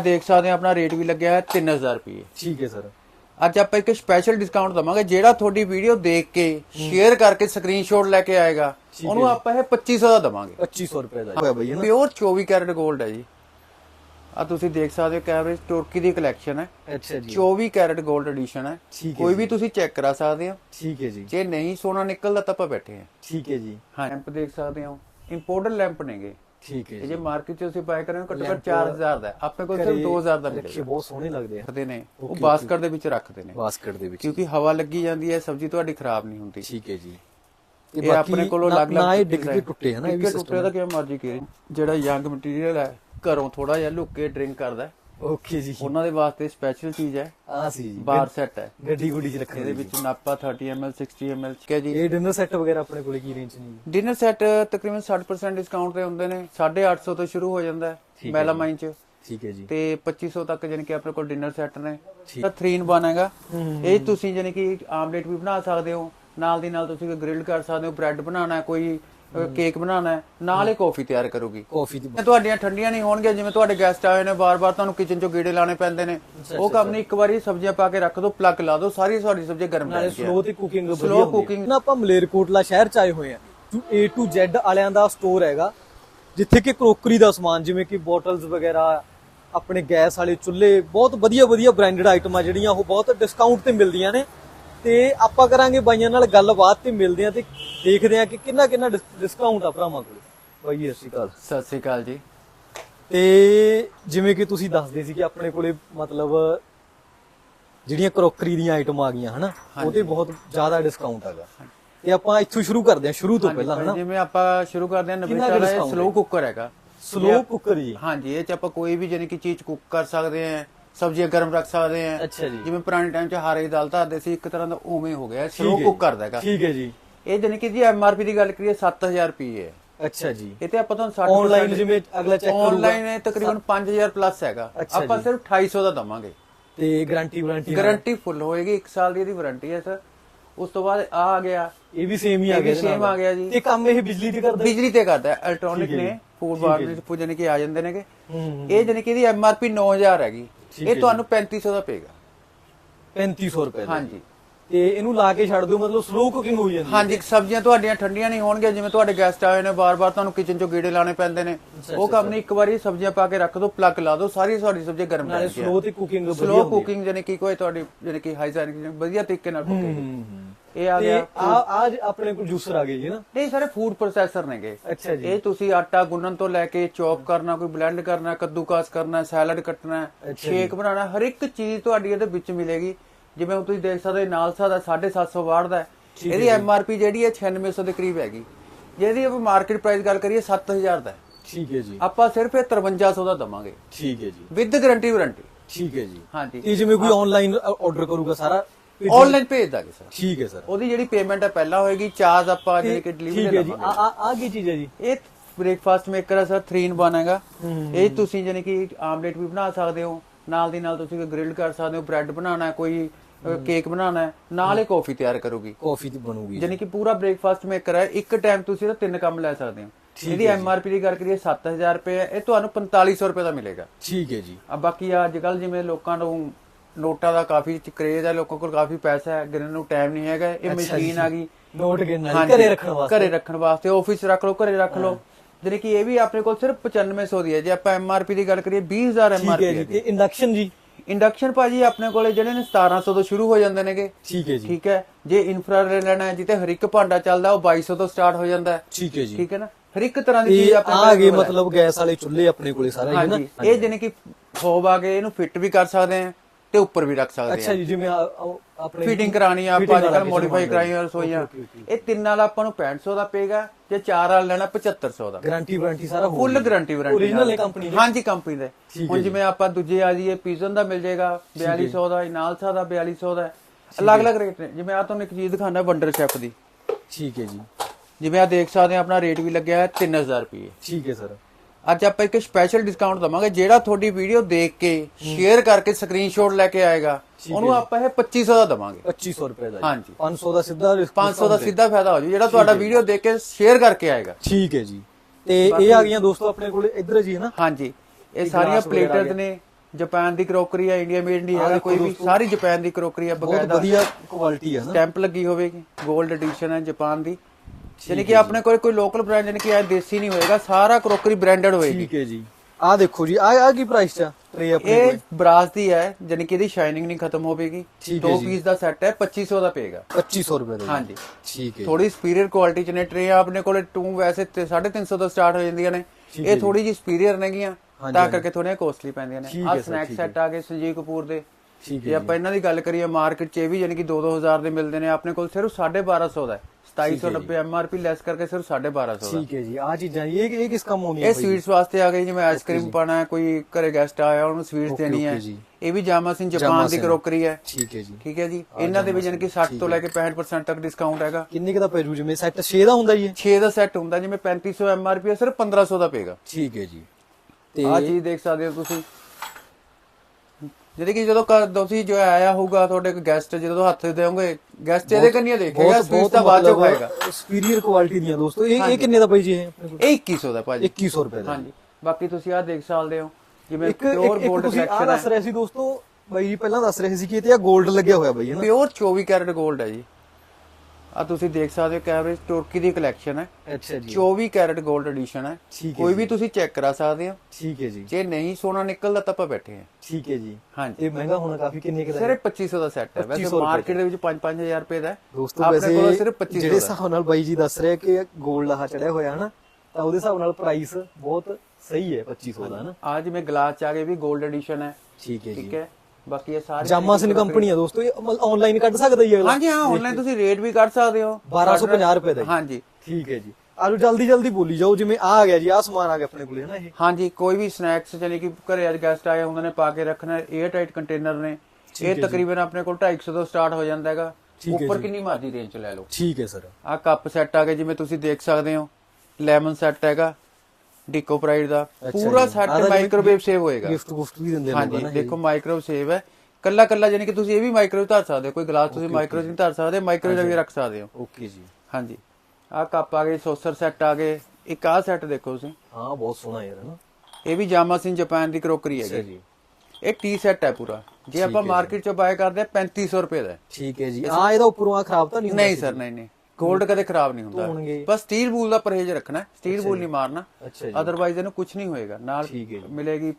ਦੇਖ ਸਕਦੇ ਆ ਆਪਣਾ ਰੇਟ ਵੀ ਲੱਗਿਆ ਹੈ 3000 ਰੁਪਏ। ਠੀਕ ਹੈ ਸਰ। ਅੱਜ ਆਪਾਂ ਇੱਕ ਸਪੈਸ਼ਲ ਡਿਸਕਾਊਂਟ ਦਵਾਂਗੇ ਜਿਹੜਾ ਤੁਹਾਡੀ ਵੀਡੀਓ ਦੇਖ ਕੇ ਸ਼ੇਅਰ ਕਰਕੇ ਸਕਰੀਨਸ਼ਾਟ ਲੈ ਕੇ ਆਏਗਾ ਉਹਨੂੰ। ਆਪਾਂ ਇਹ 2500 ਦਾ ਦਵਾਂਗੇ। 2500 ਰੁਪਏ ਦਾ ਬਈ ਹੈ ਪਿਓਰ 24 ਕੈਰਟ 골ਡ ਹੈ ਜੀ। ਆ ਤੁਸੀਂ ਦੇਖ ਸਕਦੇ ਹੋ ਕੈਮਰੇ ਤੁਰਕੀ ਦੀ ਕਲੈਕਸ਼ਨ ਹੈ। ਅੱਛਾ ਜੀ। 24 ਕੈਰਟ 골ਡ ਐਡੀਸ਼ਨ ਹੈ ਕੋਈ। ਵੀ ਤੁਸੀਂ ਚੈੱਕ ਕਰਾ ਸਕਦੇ ਹੋ। ਠੀਕ ਹੈ ਜੀ। ਜੇ ਨਹੀਂ ਸੋਨਾ ਨਿਕਲਦਾ ਤਾਂ ਆਪਾਂ ਬੈਠੇ ਹਾਂ। ਠੀਕ ਹੈ ਜੀ। ਹਾਂ ਲੈਂਪ ਦੇਖ ਸਕਦੇ ਹੋ। ਇੰਪੋਰਟਡ ਲੈਂਪ ਨੇਗੇ। ਠੀਕ ਹੈ ਜੀ ਜੇ। ਮਾਰਕੀਟ 'ਚ ਤੁਸੀਂ ਬਾਏ ਕਰਾਂ ਘੱਟੋ ਘੱਟ ਲੈਂਪ 4000 ਦਾ ਹੈ। ਆਪਣੇ ਕੋਲ ਸਿਰਫ ਘਰੇ 2000 ਦਾ ਮਿਲੇਗਾ। ਬਹੁਤ ਸੋਹਣੇ ਲੱਗਦੇ ਆ। ਰੱਖਦੇ ਨੇ। ਉਹ ਬਾਸਕਟ ਦੇ ਵਿੱਚ ਰੱਖਦੇ ਨੇ। ਬਾਸਕਟ ਦੇ ਵਿੱਚ। ਕਿਉਂਕਿ ਹਵਾ ਲੱਗੀ ਜਾਂਦੀ ਹੈ ਸਬਜ਼ੀ ਤੁਹਾਡੀ ਖਰਾਬ ਨਹੀਂ ਹੁੰਦੀ। ਠੀਕ ਹੈ ਜੀ। ਇਹ ਆਪਣੇ ਕੋਲੋਂ ਅਲੱਗ ਅਲੱਗ ਨਾ ਇਹ ਡਿੱਗ ਕੇ ਟੁੱਟੇ ਹਨ ਇਹ ਵੀ ਟੁੱਟੇ ਦਾ। ਕਿਵੇਂ ਮਰਜ਼ੀ ਕਰੇ ਜਿਹੜਾ ਯੰਗ ਮਟੀਰੀਅਲ ਹੈ ਘਰੋਂ ਥੋੜਾ ਜਿਹਾ ਲੁੱਕ ਕੇ ਡਰਿੰਕ ਕਰਦਾ ਹੈ, ਓਕੇ ਜੀ। ਉਹਨਾਂ ਦੇ ਵਾਸਤੇ ਸਪੈਸ਼ਲ ਚੀਜ਼ ਹੈ। ਆ ਸੀ ਜੀ। ਬਾਰ ਸੈੱਟ ਹੈ। ਗੱਡੀ ਗੁੱਡੀ ਚ ਰੱਖਣ ਇਹਦੇ ਦੇ ਵਿੱਚ ਨਾਪਾ 30 ml 60 ml ਠੀਕ ਹੈ ਜੀ? ਇਹ ਡਿਨਰ ਸੈੱਟ ਵਗੈਰਾ ਆਪਣੇ ਕੋਲੇ ਕੀ ਰੇਂਜ ਨਹੀਂ ਡਿਨਰ ਸੈੱਟ ਤਕਰੀਬਨ 60% ਡਿਸਕਾਊਂਟ ਤੇ ਹੁੰਦੇ ਨੇ। 850 ਤੋਂ ਸ਼ੁਰੂ ਹੋ ਜਾਂਦਾ ਹੈ ਮੈਲਾਮਾਈਨ ਚ। ਠੀਕ ਹੈ ਜੀ। ਤੇ 2500 ਤੱਕ ਜਾਨੀ ਕਿ ਆਪਣੇ ਕੋਲ ਡਿਨਰ ਸੈੱਟ ਨੇ। ਤਾਂ 3 in 1 ਹੈਗਾ। ਇਹ ਤੁਸੀਂ ਜਾਨੀ ਕਿ ਆਮਲੇਟ ਵੀ ਬਣਾ ਸਕਦੇ ਹੋ। ਨਾਲ ਦੀ ਨਾਲ ਤੁਸੀਂ ਗ੍ਰਿਲਡ ਕਰ ਸਕਦੇ ਹੋ ਬ੍ਰੈਡ ਬਣਾਉਣਾ ਕੋਈ ਕੇਕ ਬਣਾਉਣਾ ਹੈ ਨਾਲ ਹੀ ਕੌਫੀ ਤਿਆਰ ਕਰੂਗੀ। ਕਾਫੀ ਦੀ ਇਹ ਤੁਹਾਡੀਆਂ ਠੰਡੀਆਂ ਨਹੀਂ ਹੋਣਗੀਆਂ ਜਿਵੇਂ ਤੁਹਾਡੇ ਗੈਸਟ ਆਏ ਨੇ ਬਾਰ-ਬਾਰ ਤੁਹਾਨੂੰ ਕਿਚਨ 'ਚੋਂ ਗੇੜੇ ਲਾਣੇ ਪੈਂਦੇ ਨੇ। ਉਹ ਕੰਮ ਨਹੀਂ ਇੱਕ ਵਾਰੀ ਸਬਜ਼ੀਆਂ ਪਾ ਕੇ ਰੱਖ ਦਿਓ ਪਲੱਗ ਲਾ ਦਿਓ ਸਾਰੀ ਤੁਹਾਡੀ ਸਬਜ਼ੀਆਂ ਗਰਮ ਨਾਲੇ ਰਹਿਣਗੀਆਂ ਸਲੋ ਤੇ ਕੁਕਿੰਗ Slow cooking। ਨਾ ਆਪਾਂ ਮਲੇਰਕੋਟਲਾ ਸ਼ਹਿਰ ਚ ਆਏ ਹੋਏ ਆ। A to Z ਵਾਲਿਆਂ ਦਾ ਸਟੋਰ ਹੈਗਾ। ਜਿੱਥੇ ਕਿ ਕਰੋਕਰੀ ਦਾ ਸਮਾਨ ਜਿਵੇਂ ਕਿ ਬੋਟਲਸ ਵਗੈਰਾ ਆਪਣੇ ਗੈਸ ਵਾਲੇ ਚੁੱਲ੍ਹੇ ਬਹੁਤ ਵਧੀਆ ਵਧੀਆ ਬ੍ਰਾਂਡਡ ਆਈਟਮਾਂ ਜਿਹੜੀਆਂ ਉਹ ਬਹੁਤ ਡਿਸਕਾਊਂਟ ਤੇ ਮਿਲਦੀਆਂ ਨੇ। ਤੇ ਆਪਾਂ ਕਰਾਂਗੇ ਬਾਈਆਂ ਨਾਲ ਗੱਲਬਾਤ ਤੇ ਮਿਲਦੇ ਆ ਤੇ ਦੇਖਦੇ ਆ ਕਿ ਕਿੰਨਾ ਕਿੰਨਾ ਡਿਸਕਾਊਂਟ ਆ ਭਰਾਵਾਂ ਕੋਲ। ਬਾਈ ਸਤਿ ਸ਼੍ਰੀ ਅਕਾਲ। ਸਤਿ ਸ੍ਰੀ ਅਕਾਲ ਜੀ। ਤੇ ਜਿਵੇਂ ਕਿ ਤੁਸੀਂ ਦੱਸਦੇ ਸੀ ਕਿ ਆਪਣੇ ਕੋਲੇ ਮਤਲਬ ਜਿਹੜੀਆਂ ਕਰੋਕਰੀ ਦੀਆਂ ਆਈਟਮਾਂ ਆ ਗਈਆਂ ਹਨਾ? ਉਹ ਤੇ ਬਹੁਤ ਜ਼ਿਆਦਾ ਡਿਸਕਾਊਂਟ ਹੈਗਾ। ਤੇ ਆਪਾਂ ਇੱਥੋਂ ਸ਼ੁਰੂ ਕਰਦੇ ਹਾਂ ਸ਼ੁਰੂ ਤੋਂ ਪਹਿਲਾਂ ਹਨਾ? ਜਿਵੇਂ ਆਪਾਂ ਸ਼ੁਰੂ ਕਰਦੇ ਹਾਂ ਕਿੰਨਾ ਨਵੇਂ ਕੁ ਸਾਲ? ਕੁੱਕਰ ਹੈਗਾ। ਸਲੋ ਕੁੱਕਰ ਜੀ ਹਾਂਜੀ ਇਹ ਚ ਆਪਾਂ ਕੋਈ ਵੀ ਜਾਨੀ ਕਿ ਚੀਜ਼ ਕੁੱਕ ਕਰ ਸਕਦੇ ਹਾਂ। ਸਬਜ਼ੀਆਂ ਗਰਮ ਰੱਖ ਸਕਦੇ ਹਾਂ ਅੱਛਾ ਜੀ। ਜਿਵੇਂ ਪੁਰਾਣੇ ਟਾਈਮ 'ਚ ਹਾਰੇ ਦੀ ਦਾਲ ਧਰਦੇ ਸੀ ਇੱਕ ਤਰ੍ਹਾਂ ਦਾ ਉਵੇਂ ਹੋ ਗਿਆ। Slow cook. ਕਰਦਾ ਹੈਗਾ। ਠੀਕ ਹੈ ਜੀ। ਇਹ ਜਾਨੀ ਕਿ ਜੀ ਐਮਆਰਪੀ ਦੀ ਗੱਲ ਕਰੀਏ 7000 ਰੁਪਏ ਹੈ। ਅੱਛਾ ਜੀ। ਇਹ ਤੇ ਆਪਾਂ ਤੁਹਾਨੂੰ 60 ਆਨਲਾਈਨ ਜਿਵੇਂ ਅਗਲਾ ਚੈੱਕ ਕਰੂਗਾ। ਆਨਲਾਈਨ ਇਹ ਤਕਰੀਬਨ 5000 ਪਲੱਸ ਹੈਗਾ। ਆਪਾਂ। ਸਿਰਫ 250 ਦਾ ਦਵਾਂਗੇ। ਤੇ ਗਾਰੰਟੀ ਵਾਰੰਟੀ ਗਾਰੰਟੀ ਫੁੱਲ ਹੋਏਗੀ। 1 ਸਾਲ ਦੀ ਇਹਦੀ ਵਾਰੰਟੀ ਹੈ ਸਰ ਉਸ ਤੋਂ ਬਾਅਦ ਆ ਆ ਗਿਆ। ਇਹ ਵੀ ਸੇਮ ਹੀ ਆ ਗਿਆ same ਆ ਗਿਆ ਜੀ। ਤੇ ਕੰਮ ਇਹ ਬਿਜਲੀ ਤੇ ਕਰਦਾ? ਬਿਜਲੀ ਤੇ ਕਰਦਾ। ਇਲੈਕਟ੍ਰੋਨਿਕ ਨੇ। Food bar. ਵਿੱਚ ਪੁੱਜਣ ਕੇ ਆ ਜਾਂਦੇ ਨੇਗੇ। ਇਹ ਜਾਨੀ ਕਿ ਇਹਦੀ ਐਮਆਰਪੀ 9000 ਹੈਗੀ। ਇਹ। ਤੁਹਾਨੂੰ 3500 ਦਾ ਪਏਗਾ। 3500 ਰੁਪਏ ਦਾ। ਹਾਂਜੀ। ਤੇ ਇਹਨੂੰ ਲਾ ਕੇ ਛੱਡ ਦਿਓ ਮਤਲਬ ਸਲੋ ਕੁਕਿੰਗ ਹੋ ਜਾਂਦੀ ਹੈ। ਹਾਂਜੀ ਸਬਜ਼ੀਆਂ ਤੁਹਾਡੀਆਂ ਠੰਡੀਆਂ ਨਹੀਂ ਹੋਣਗੀਆਂ ਜਿਵੇਂ ਤੁਹਾਡੇ ਗੈਸਟ ਆਏ ਨੇ ਬਾਰ-ਬਾਰ ਤੁਹਾਨੂੰ ਕਿਚਨ 'ਚੋਂ ਗੇੜੇ ਲਾਣੇ ਪੈਂਦੇ ਨੇ। ਉਹ ਕੰਮ ਨਹੀਂ ਇੱਕ ਵਾਰੀ ਸਬਜ਼ੀਆਂ ਪਾ ਕੇ ਰੱਖ ਦਿਓ ਪਲੱਗ ਲਾ ਦਿਓ ਸਾਰੀ ਤੁਹਾਡੀ ਸਬਜ਼ੀਆਂ ਗਰਮ ਨਾਲੇ ਰਹਿਣਗੀਆਂ ਸਲੋ ਤੇ ਕੁਕਿੰਗ ਵਧੀਆ ਸਲੋ। ਕੁਕਿੰਗ ਜਾਨੀ ਕਿ ਕੋਈ ਤੁਹਾਡੀ ਜਾਨੀ ਕਿ ਹਾਈਜੈਨਿਕ ਵਧੀਆ ਤਰੀਕੇ ਨਾਲ ਕੁਕਿੰਗ। ਇਹ ਆ ਗਿਆ। ਆ ਅੱਜ ਆਪਣੇ ਕੋਲ ਜੂਸਰ ਆ ਗਏ ਜੀ ਨਾ। ਨਹੀਂ ਸਾਰੇ ਫੂਡ ਪ੍ਰੋਸੈਸਰ ਨੇਗੇ। ਅੱਛਾ ਜੀ। ਇਹ ਤੁਸੀਂ ਆਟਾ ਗੁੰਨਣ ਤੋਂ ਲੈ ਕੇ ਚੌਪ ਕਰਨਾ ਕੋਈ ਬਲੈਂਡ ਕਰਨਾ ਕੱਦੂਕਾਸ ਕਰਨਾ ਸੈਲਡ ਕੱਟਣਾ ਸ਼ੇਕ ਬਣਾਉਣਾ ਹਰ ਇੱਕ ਚੀਜ਼ ਤੁਹਾਡੀ ਇਹਦੇ ਵਿੱਚ ਮਿਲੇਗੀ। ਜਿਵੇਂ ਹੁਣ ਤੁਸੀਂ ਦੇਖ ਸਕਦੇ ਹੋ ਨਾਲਸਾ ਦਾ 750 ਵਾਟ ਦਾ ਹੈ। ਠੀਕ ਹੈ ਇਹਦੀ ਐਮਆਰਪੀ ਜਿਹੜੀ ਹੈ 9600 ਦੇ ਕਰੀਬ ਹੈਗੀ। ਜਿਹਦੀ ਆਪਾਂ ਮਾਰਕੀਟ ਪ੍ਰਾਈਸ ਗੱਲ ਕਰੀਏ 7000 ਦਾ ਹੈ। ਠੀਕ ਹੈ ਜੀ। ਆਪਾਂ ਸਿਰਫ ਇਹ 5300 ਦਾ ਦਵਾਂਗੇ। ਠੀਕ ਹੈ ਜੀ। ਵਿਦ ਗਾਰੰਟੀ ਵਾਰੰਟੀ ਠੀਕ ਹੈ ਜੀ। ਹਾਂਜੀ। ਇਹ ਜਿਵੇਂ ਕੋਈ ਆਨਲਾਈਨ ਆਰਡਰ ਕਰੂਗਾ ਸਾਰਾ ਆਨਲਾਈਨ ਭੇਜ ਦਾਂਗੇ ਸਰ। ਠੀਕ ਹੈ ਸਰ। ਉਹਦੀ ਜਿਹੜੀ ਪੇਮੈਂਟ ਹੈ ਪਹਿਲਾਂ ਹੋਏਗੀ ਚਾਰਜ ਆਪਾਂ ਜਿਹੜੀ ਕਿ ਠੀਕ ਡਿਲੀਵਰੀ ਹੈ ਜੀ। ਆ ਆ ਆ ਕੀ ਚੀਜ਼ ਹੈ ਜੀ? ਇਹ ਬ੍ਰੇਕਫਾਸਟ ਮੇਕਰ ਹੈ ਸਰ 3 in 1 ਹੈਗਾ। ਇਹ ਤੁਸੀਂ ਜਾਨੀ ਕਿ ਆਮਲੇਟ ਵੀ ਬਣਾ ਸਕਦੇ ਹੋ ਨਾਲ ਦੀ ਨਾਲ ਤੁਸੀਂ ਗ੍ਰਿਲਡ ਕਰ ਸਕਦੇ ਹੋ ਬ੍ਰੈਡ ਬਣਾਉਣਾ ਹੈ ਕੋਈ ਕੇਕ ਬਣਾਉਣਾ ਹੈ ਨਾਲ ਹੀ ਕਾਫੀ ਤਿਆਰ ਕਰੂਗੀ। ਕਾਫੀ ਦੀ ਬਣੂਗੀ ਜਾਨੀ ਕਿ ਪੂਰਾ ਬ੍ਰੇਕਫਾਸਟ ਮੇਕਰ ਹੈ ਇੱਕ ਟਾਈਮ ਤੁਸੀਂ ਇਹਦਾ ਤਿੰਨ ਕੰਮ ਲੈ ਸਕਦੇ ਹੋ। ਠੀਕ ਇਹਦੀ। ਐਮਆਰਪੀ ਦੀ ਗੱਲ ਕਰੀਏ 7000 ਰੁਪਏ ਹੈ ਇਹ ਤੁਹਾਨੂੰ 4500 ਰੁਪਏ ਦਾ ਮਿਲੇਗਾ। ਠੀਕ ਹੈ ਜੀ। ਆ ਬਾਕੀ ਅੱਜ ਕੱਲ ਜਿਵੇਂ ਲੋਕਾਂ ਨੂੰ ਨੋਟਾਂ ਦਾ ਕਾਫੀ ਕਰੇਜ ਹੈ ਲੋਕਾਂ ਕੋਲ ਕਾਫੀ ਪੈਸਾ ਹੈ ਗਿਣਨ ਨੂੰ ਟਾਈਮ ਨਹੀਂ ਹੈਗਾ ਇਹ ਮਸ਼ੀਨ ਜੀ। ਆ ਗਈ। ਨੋਟ ਗਿਣਨ ਘਰੇ ਰੱਖਣ ਵਾਸਤੇ। ਘਰੇ ਰੱਖਣ ਵਾਸਤੇ ਆਫਿਸ ਰੱਖ ਲਓ ਘਰੇ ਰੱਖ ਲਓ। ਜਿਹੜੇ ਕਿ ਇਹ ਵੀ ਆਪਣੇ ਕੋਲ ਸਿਰਫ 9500 ਦੀ ਹੈ। ਜੇ ਆਪਾਂ ਐਮਆਰਪੀ ਦੀ ਗੱਲ ਕਰੀਏ 20000 ਠੀਕ ਹੈ ਐਮਆਰਪੀ ਜੀ। ਹੈ ਤੇ ਇੰਡਕਸ਼ਨ ਜੀ? ਇੰਡਕਸ਼ਨ ਭਾਜੀ ਆਪਣੇ ਕੋਲੇ ਜਿਹੜੇ ਨੇ 1700 ਤੋਂ ਸ਼ੁਰੂ ਹੋ ਜਾਂਦੇ ਨੇਗੇ। ਠੀਕ ਹੈ ਜੀ। ਠੀਕ ਹੈ। ਜੇ ਇਨਫਰਾਰੈਡ ਲੈਣਾ ਹੈ ਜਿੱਤੇ ਹਰ ਇੱਕ ਭਾਂਡਾ ਚੱਲਦਾ ਉਹ 2200 ਤੋਂ ਸਟਾਰਟ ਹੋ ਜਾਂਦਾ ਹੈ। ਠੀਕ ਹੈ ਜੀ। ਠੀਕ ਹੈ ਨਾ? ਹਰ ਇੱਕ ਤਰ੍ਹਾਂ ਦੀ ਚੀਜ਼ ਆਪਣੇ ਆ ਹੈ। ਮਤਲਬ ਗੈਸ ਵਾਲੇ ਚੁੱਲ੍ਹੇ ਆਪਣੇ ਕੋਲੇ ਸਾਰਾ ਹੀ ਨਾ? ਇਹ ਜਿਹਨੇ ਕਿ ਹੋਬ ਆ ਗਏ ਇਹਨੂੰ ਫਿੱਟ ਵੀ ਕਰ ਸਕਦੇ ਆ ਤੇ ਉੱਪਰ ਵੀ ਰੱਖ ਸਕਦੇ ਅੱਛਾ ਜੀ ਜਿਵੇਂ ਆ- ਆ- ਆਪਣੇ ਫਿਟਿੰਗ ਕਰਾਣੀ ਆ fitting ਆਪਾਂ ਅੱਜ ਵਾਲਾ ਕੱਲ ਕਿਸੇ ਮੋਡੀਫਾਈ ਨੂੰ ਕਰਾਈਆਂ ਰਸੋਈਆਂ ਓਕੇ। ਇਹ ਤਿੰਨ ਵਾਲਾ ਆਪਾਂ ਨੂੰ 6500 ਦਾ ਪਏਗਾ ਜੇ ਚਾਰ ਵਾਲਾ ਲੈਣਾ 7500 ਦਾ। ਗਾਰੰਟੀ ਵਾਰੰਟੀ ਸਾਰਾ ਫੁੱਲ ਗਾਰੰਟੀ ਵਾਰੰਟੀ ਓਰੀਜਨਲ ਹੈ ਕੰਪਨੀ ਹਾਂਜੀ ਕੰਪਨੀ ਦੇ। ਠੀਕ ਹੈ ਹੁਣ ਜੀ। ਜਿਵੇਂ ਆਪਾਂ ਦੂਜੇ ਆ ਜੀਏ ਪੀਜ਼ਨ ਦਾ ਮਿਲ ਜਾਏਗਾ 4200 ਦਾ ਨਾਲਸਾ ਦਾ 4200 ਦਾ। ਅਲੱਗ-ਅਲੱਗ ਰੇਟ ਨੇ। ਜਿਵੇਂ ਆ ਤੁਹਾਨੂੰ ਇੱਕ ਚੀਜ਼ ਦਿਖਾਣਾ ਵੰਡਰ ਸ਼ੈਫ ਦੀ। ਠੀਕ ਹੈ ਜੀ। ਜਿਵੇਂ ਆ ਦੇਖ ਸਕਦੇ ਆ ਆਪਣਾ ਰੇਟ ਵੀ ਲੱਗਿਆ ਹੈ 3000 ਰੁਪਏ। ਠੀਕ ਹੈ ਸਰ ਅੱਜ ਆਪਾਂ ਇੱਕ ਸਪੈਸ਼ਲ ਡਿਸਕਾਊਂਟ ਦਵਾਂਗੇ ਜਿਹੜਾ ਤੁਹਾਡੀ ਵੀਡੀਓ ਦੇਖ ਕੇ ਸ਼ੇਅਰ ਕਰਕੇ ਸਕਰੀਨਸ਼ਾਟ ਲੈ ਕੇ ਆਏਗਾ ਉਹਨੂੰ ਆਪਾਂ ਇਹ 2500 ਦਾ ਦਵਾਂਗੇ। 2500 ਰੁਪਏ ਦਾ। ਹਾਂਜੀ। 500 ਦਾ ਸਿੱਧਾ risk 500 ਦਾ ਸਿੱਧਾ ਫਾਇਦਾ ਹੋ ਜੂ ਜਿਹੜਾ ਤੁਹਾਡਾ ਵੀਡੀਓ ਦੇਖ ਕੇ ਸ਼ੇਅਰ ਕਰਕੇ ਆਏਗਾ। ਠੀਕ ਹੈ ਜੀ। ਤੇ ਇਹ ਆ ਗਈਆਂ ਦੋਸਤੋ ਆਪਣੇ ਕੋਲੇ ਇੱਧਰ ਜੀ ਹੈ ਨਾ। ਹਾਂਜੀ। ਇਹ ਸਾਰੀਆਂ ਆ ਪਲੇਟਰਸ। ਨੇ ਜਾਪਾਨ ਦੀ ਕਰੋਕਰੀ ਹੈ ਇੰਡੀਆ ਮੇਡ ਨਹੀਂ ਹੈਗਾ ਕੋਈ ਵੀ। ਸਾਰੀ ਜਾਪਾਨ ਦੀ ਕਰੋਕਰੀ ਹੈ ਬਹੁਤ ਵਧੀਆ ਕੁਆਲਿਟੀ ਹੈ ਨਾ। ਸਟੈਂਪ ਲੱਗੀ ਹੋਵੇਗੀ 골ਡ ਐਡੀਸ਼ਨ ਹੈ ਜਾਪਾਨ ਦੀ। ਯਾਨੀ ਕਿ ਆਪਣੇ ਕੋਲ ਕੋਈ ਲੋਕਲ ਬ੍ਰਾਂਡ ਯਾਨੀ ਕਿ ਇਹ ਦੇਸੀ ਨਹੀਂ ਹੋਏਗਾ ਸਾਰਾ ਕਰੋਕਰੀ ਬ੍ਰਾਂਡਡ ਹੋਏਗੀ। ਠੀਕ ਹੈ ਜੀ। ਆਹ ਦੇਖੋ ਜੀ ਆ ਆ ਕੀ ਪ੍ਰਾਈਸ ਚ ਟ੍ਰੇ ਆਪਣੇ ਇਹ ਬਰਾਸ ਦੀ ਹੈ ਯਾਨੀ ਕਿ ਇਹਦੀ ਸ਼ਾਈਨਿੰਗ ਨਹੀਂ ਖਤਮ ਹੋਵੇਗੀ ਠੀਕ ਹੈ ਦੋ ਜੀ। ਪੀਸ ਦਾ ਸੈੱਟ ਹੈ 2500 ਦਾ ਪਏਗਾ। 2500 ਰੁਪਏ ਦਾ ਜੀ। ਹਾਂਜੀ। ਠੀਕ ਹੈ ਥੋੜੀ ਸੁਪੀਰੀਅਰ ਕੁਆਲਿਟੀ ਚ ਨੇ ਟਰੇ ਆਪਣੇ ਕੋਲੇ ਟੂ ਵੈਸੇ ਤੇ 350 ਤੋਂ ਸਟਾਰਟ ਹੋ ਜਾਂਦੀਆਂ ਨੇ। ਹੈ ਇਹ ਜੀ। ਥੋੜੀ ਜਿਹੀ ਸੁਪੀਰੀਅਰ ਨੇਗੀਆਂ ਤਾਂ। ਕਰਕੇ ਥੋੜੀਆਂ ਕੋਸਟਲੀ ਪੈਂਦੀਆਂ ਨੇ। ਆ ਹੈ ਸਨੈਕ ਸੈੱਟ ਆ ਗਏ ਸੰਜੀਵ ਕਪੂਰ ਦੇ। ਠੀਕ ਜੇ ਆਪਾਂ ਇਹਨਾਂ ਦੀ ਗੱਲ ਕਰੀਏ ਮਾਰਕੀਟ 'ਚ ਇਹ ਵੀ ਯਾਨੀ ਕਿ 2-2000 ਦੇ ਮਿਲਦੇ ਨੇ ਆਪਣੇ ਕੋਲ ਸਿਰਫ 1250 ਦਾ ਹੈ। 2790 ਐਮਆਰਪੀ ਲੈਸ ਕਰਕੇ ਸਿਰਫ 1250 ਦਾ। ਠੀਕ ਹੈ ਜੀ। ਆ ਚੀਜ਼ਾਂ ਜੀ, ਇਹ ਇਹ ਕਿਸ ਕੰਮ ਆਉਂਦੀਆਂ ਇਹ ਬਾਈ? ਸਵੀਟਸ ਵਾਸਤੇ ਆ ਗਈ ਜਿਵੇਂ ਆਈਸਕ੍ਰੀਮ ਪਾਣਾ ਹੈ ਕੋਈ ਘਰੇ ਗੈਸਟ ਆਇਆ ਉਹਨੂੰ ਸਵੀਟਸ ਦੇਣੀ ਹੈ। ਜੀ। ਇਹ ਵੀ ਜਾਮਾ ਸਿੰਘ ਜਾਪਾਨ ਦੀ। ਕਰੋਕਰੀ ਹੈ। ਠੀਕ ਹੈ ਜੀ। ਠੀਕ ਹੈ ਜੀ। ਇਹਨਾਂ ਦੇ ਵੀ ਯਾਨੀ ਕਿ 60 ਤੋਂ ਲੈ ਕੇ 65% ਤੱਕ ਡਿਸਕਾਊਂਟ ਹੈਗਾ। ਕਿੰਨੇ ਦਾ ਪੈ ਜੂ ਜਿਵੇਂ ਸੈੱਟ 6 ਦਾ ਹੁੰਦਾ ਜੀ ਇਹ? 6 ਦਾ ਸੈੱਟ ਹੁੰਦਾ ਜਿਵੇਂ 3500 ਐਮਆਰਪੀ ਹੈ ਸਿਰਫ 1500 ਦਾ ਪਏਗਾ। ਠੀਕ ਹੈ ਜੀ। ਤੇ ਆ ਚੀਜ਼ ਦੇਖ ਸਕਦੇ ਹੋ ਤੁਸੀਂ। ਜਿਹੜੇ ਕਿ ਜਦੋਂ ਤੁਸੀਂ ਜੋ ਆਇਆ ਹੋਊਗਾ ਤੁਹਾਡੇ ਕੋ ਗੈਸਟ ਜਦੋਂ ਹੱਥ ਦੇਵੋਗੇ ਗੈਸਟ ਇਹਦੇ ਕੰਨੀਆਂ ਦੇਖੇਗਾ ਸਵੀਟ ਤਾਂ ਬਾਅਦ ਚ ਖਾਏਗਾ। ਸੁਪੀਰੀਅਰ ਕੁਆਲਿਟੀ ਦੀਆਂ ਦੋਸਤੋ ਇਹ ਇਹ ਕਿੰਨੇ ਦਾ ਭਾਈ ਜੀ ਇਹ 2100 ਦਾ ਭਾਜੀ। 2100 ਰੁਪਏ ਦਾ। ਹਾਂਜੀ। ਬਾਕੀ ਤੁਸੀਂ ਆਹ ਦੇਖ ਸਕਦੇ ਹੋ ਜਿਵੇਂ ਪਿਓਰ 골ਡ ਕਲੈਕਸ਼ਨ ਹੈ। ਦੱਸ ਸੀ ਦੋਸਤੋ ਬਾਈ ਪਹਿਲਾਂ ਦੱਸ ਰਹੇ ਸੀ ਕਿ ਇਹ ਤੇ ਆ 골ਡ ਲੱਗਿਆ ਹੋਇਆ ਬਾਈ ਪਿਓਰ 24 ਕੈਰਟ 골ਡ ਹੈ ਜੀ। ਆ ਤੁਸੀਂ ਦੇਖ ਸਕਦੇ ਹੋ ਕੈਮਰੇ ਤੁਰਕੀ ਦੀ ਕਲੈਕਸ਼ਨ ਹੈ। ਅੱਛਾ ਜੀ। 24 ਕੈਰਟ 골ਡ ਐਡੀਸ਼ਨ ਹੈ ਕੋਈ ਵੀ ਤੁਸੀਂ ਚੈੱਕ ਕਰਾ ਸਕਦੇ ਹੋ। ਠੀਕ ਹੈ ਜੀ। ਜੇ ਨਹੀਂ ਸੋਨਾ ਨਿਕਲਦਾ ਤਾਂ ਆਪਾਂ ਬੈਠੇ ਹਾਂ। ਠੀਕ ਹੈ ਜੀ। ਹਾਂਜੀ। ਇਹ ਮਹਿੰਗਾ ਹੋਣਾ ਕਾਫੀ ਕਿੰਨੇ ਕਿਦਾ ਸਿਰਫ 2500 ਦਾ ਸੈੱਟ ਹੈ। ਵੈਸੇ ਮਾਰਕੀਟ ਦੇ ਵਿੱਚ 5-5000 ਰੁਪਏ ਦਾ ਦੋਸਤੋ ਵੈਸੇ ਸਿਰਫ 2500 ਜਿਹੜੇ ਹਿਸਾਬ ਨਾਲ ਬਾਈ ਜੀ ਦੱਸ ਰਿਹਾ ਕਿ 골ਡ ਆਹ ਚੜਿਆ ਹੋਇਆ ਹੈ ਨਾ ਤਾਂ ਉਹਦੇ ਹਿਸਾਬ ਨਾਲ ਪ੍ਰਾਈਸ ਬਹੁਤ ਸਹੀ ਹੈ 2500 ਦਾ ਨਾ ਅੱਜ ਮੈਂ ਗਲਾਸ ਚ ਆ ਗਏ ਵੀ 골ਡ ਐਡੀਸ਼ਨ ਹੈ। ਠੀਕ ਹੈ ਜੀ। ਠੀਕ ਹੈ। ਬਾਕੀ ਇਹ ਸਾਰੇ ਜਾਮਾਸਿਨ ਕੰਪਨੀ ਆ ਦੋਸਤੋ ਇਹ ਆਨਲਾਈਨ ਕੱਢ ਸਕਦਾ ਹੀ ਅਗਲਾ। ਹਾਂਜੀ ਹਾਂ ਆਨਲਾਈਨ ਤੁਸੀਂ ਰੇਟ ਵੀ ਕੱਢ ਸਕਦੇ ਹੋ। 1250 ਰੁਪਏ ਦਾ ਜੀ। ਹਾਂਜੀ। ਠੀਕ ਹੈ ਜੀ। ਆਲੂ ਜਲਦੀ ਜਲਦੀ ਬੋਲੀ ਜਾਓ ਜਿਵੇਂ ਆ ਆ ਗਿਆ ਜੀ ਆ ਸਮਾਨ ਆ ਗਿਆ ਆਪਣੇ ਕੋਲੇ ਹਨਾ ਇਹ? ਹਾਂਜੀ ਕੋਈ ਵੀ ਸਨੈਕਸ ਯਾਨੀ ਕਿ ਘਰੇ ਅੱਜ ਗੈਸਟ ਆਏ ਉਹਨਾਂ ਨੇ ਪਾ ਕੇ ਰੱਖਣਾ 에ਅਰ ਟਾਈਟ ਕੰਟੇਨਰ ਨੇ ਇਹ ਤਕਰੀਬਨ ਆਪਣੇ ਕੋਲ 250 ਤੋਂ ਸਟਾਰਟ ਹੋ ਜਾਂਦਾ ਹੈਗਾ। ਉੱਪਰ ਜੀ। ਕਿੰਨੀ ਮਰਜ਼ੀ ਰੇਂਜ ਚ ਲੈ ਲਓ। ਠੀਕ ਹੈ ਸਰ ਆ ਕੱਪ ਸੈੱਟ ਆ ਗਏ ਜਿਵੇਂ ਤੁਸੀਂ ਦੇਖ ਸਕਦੇ ਹੋ। ਲੈਮਨ ਸੈੱਟ ਹੈਗਾ। ਡਿਕੋ ਪ੍ਰਾਈਡ ਦਾ। ਪੂਰਾ। ਸੈੱਟ ਮਾਈਕ੍ਰੋਵੇਵ ਸੇਵ ਹੋਏਗਾ। ਗਿਫਟ ਗੁਫਟ ਵੀ ਦਿੰਦੇ ਹਾਂਜੀ ਨੇ ਦੇਖੋ ਮਾਈਕ੍ਰੋਵੇਵ ਸੇਵ ਹੈ। ਕੱਲਾ ਕੱਲਾ ਯਾਨੀ ਕਿ ਤੁਸੀਂ ਇਹ ਵੀ ਮਾਈਕ੍ਰੋਵੇਵ ਧਰ ਸਕਦੇ ਹੋ ਕੋਈ ਗਲਾਸ ਤੁਸੀਂ ਮਾਈਕ੍ਰੋਵੇਵ ਨਹੀਂ ਧਰ ਸਕਦੇ ਮਾਈਕ੍ਰੋਵੇਵ ਵੀ ਰੱਖ ਸਕਦੇ ਹੋ। ਓਕੇ ਜੀ। ਹਾਂਜੀ। ਆ ਕੱਪ ਆ ਗਏ ਸੋਸਰ ਸੈੱਟ ਆ ਗਏ। ਇੱਕ ਆ ਸੈੱਟ ਦੇਖੋ ਤੁਸੀਂ। ਹਾਂ ਬਹੁਤ ਸੋਹਣਾ ਯਾਰ ਹਨਾ ਇਹ ਵੀ ਜਾਮਾਸਿਨ ਜਾਪਾਨ ਦੀ ਕਰੋਕਰੀ ਹੈਗੀ। ਜੀ। ਇਹ ਟੀ ਸੈੱਟ ਹੈ ਪੂਰਾ। ਜੇ ਆਪਾਂ ਮਾਰਕੀਟ ਚੋਂ ਬਾਏ ਕਰਦੇ ਆ 3500 ਰੁਪਏ ਦਾ ਹੈ। ਠੀਕ ਹੈ ਜੀ। ਆ ਇਹਦਾ ਉੱਪਰੋਂ ਆ ਖਰਾਬ ਤਾਂ ਨਹੀਂ ਹੁੰਦਾ ਨਹੀਂ ਸਰ ਨਹੀਂ ਨਹੀਂ। 골ਡ ਕਦੇ ਖਰਾਬ ਨਹੀਂ ਹੁੰਦਾ। ਬਸ ਸਟੀਲ ਬੂਲ ਦਾ ਪਰਹੇਜ਼ ਰੱਖਣਾ ਸਟੀਲ ਬੂਲ ਨਹੀਂ ਮਾਰਨਾ। ਅਦਰਵਾਈਜ਼ ਇਹਨੂੰ ਕੁਝ ਨਹੀਂ ਹੋਏਗਾ। ਨਾਲ ਹੈ। ਮਿਲੇਗੀ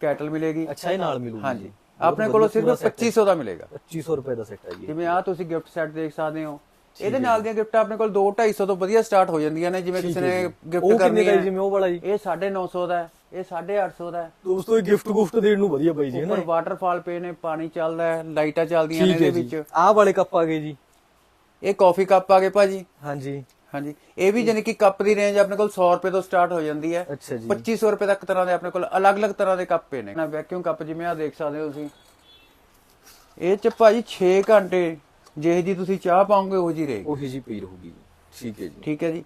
ਕੈਟਲ ਮਿਲੇਗੀ। ਅੱਛਾ ਇਹ ਨਾਲ ਮਿਲੂਗੀ। ਹਾਂਜੀ। ਆਪਣੇ ਕੋਲੋਂ ਸਿਰਫ 2500 ਦਾ ਮਿਲੇਗਾ। 2500 ਰੁਪਏ ਦਾ ਸੈੱਟ ਹੈ ਜੀ। ਜਿਵੇਂ ਆ ਤੁਸੀਂ ਗਿਫਟ ਸੈੱਟ ਦੇਖ ਸਕਦੇ ਹੋ। ਇਹਦੇ ਨਾਲ ਦੀਆਂ ਗਿਫਟਾਂ ਆਪਣੇ ਕੋਲ 2 250 ਤੋਂ ਵਧੀਆ ਸਟਾਰਟ ਹੋ ਜਾਂਦੀਆਂ ਨੇ। ਜਿਵੇਂ ਕਿਸੇ ਨੇ ਗਿਫਟ ਕਰਨੀ ਹੈ। ਜਿਵੇਂ ਉਹ ਵਾਲਾ ਜੀ? ਇਹ 950 ਦਾ ਹੈ। ਇਹ 850 ਦਾ ਹੈ। ਦੋਸਤੋ ਇਹ ਗਿਫਟ ਗੁਫਟ ਦੇਣ ਨੂੰ ਵਧੀਆ ਬਾਈ ਜੀ ਹਨਾ ਉੱਪਰ ਵਾਟਰਫਾਲ ਪਏ ਨੇ ਪਾਣੀ ਚੱਲਦਾ ਹੈ ਲਾਈਟਾਂ ਚੱਲਦੀਆਂ ਨੇ ਹੈ ਇਹਦੇ ਵਿੱਚ। ਆਹ ਵਾਲੇ ਕੱਪ ਆ ਗਏ ਜੀ। ਇਹ ਕਾਫੀ ਕੱਪ ਆ ਗਏ ਭਾਜੀ। ਹਾਂਜੀ। ਹਾਂਜੀ। ਇਹ ਵੀ ਜਾਨੀ ਕਿ ਕੱਪ ਦੀ ਰੇਂਜ ਆਪਣੇ ਕੋਲ 100 ਰੁਪਏ ਤੋਂ ਸਟਾਰਟ ਹੋ ਜਾਂਦੀ ਹੈ। ਅੱਛਾ ਜੀ। 2500 ਰੁਪਏ ਤੱਕ ਤਰ੍ਹਾਂ ਦੇ ਆਪਣੇ ਕੋਲ ਅਲੱਗ-ਅਲੱਗ ਤਰ੍ਹਾਂ ਦੇ ਕੱਪ ਪਏ ਨੇ। ਨਾ ਵੈਕਿਊਮ ਕੱਪ ਜਿਵੇਂ ਆ ਦੇਖ ਸਕਦੇ ਹੋ ਤੁਸੀਂ। ਇਹ ਚ ਭਾਜੀ 6 ਘੰਟੇ ਜਿਹੇ ਜੀ ਤੁਸੀਂ ਚਾਹ ਪਾਓਗੇ ਉਹ ਜੀ ਰਹੇਗੀ। ਉਹੀ ਜੀ ਪਈ ਰਹੂਗੀ ਠੀਕ ਹੈ ਜੀ। ਠੀਕ ਹੈ ਜੀ।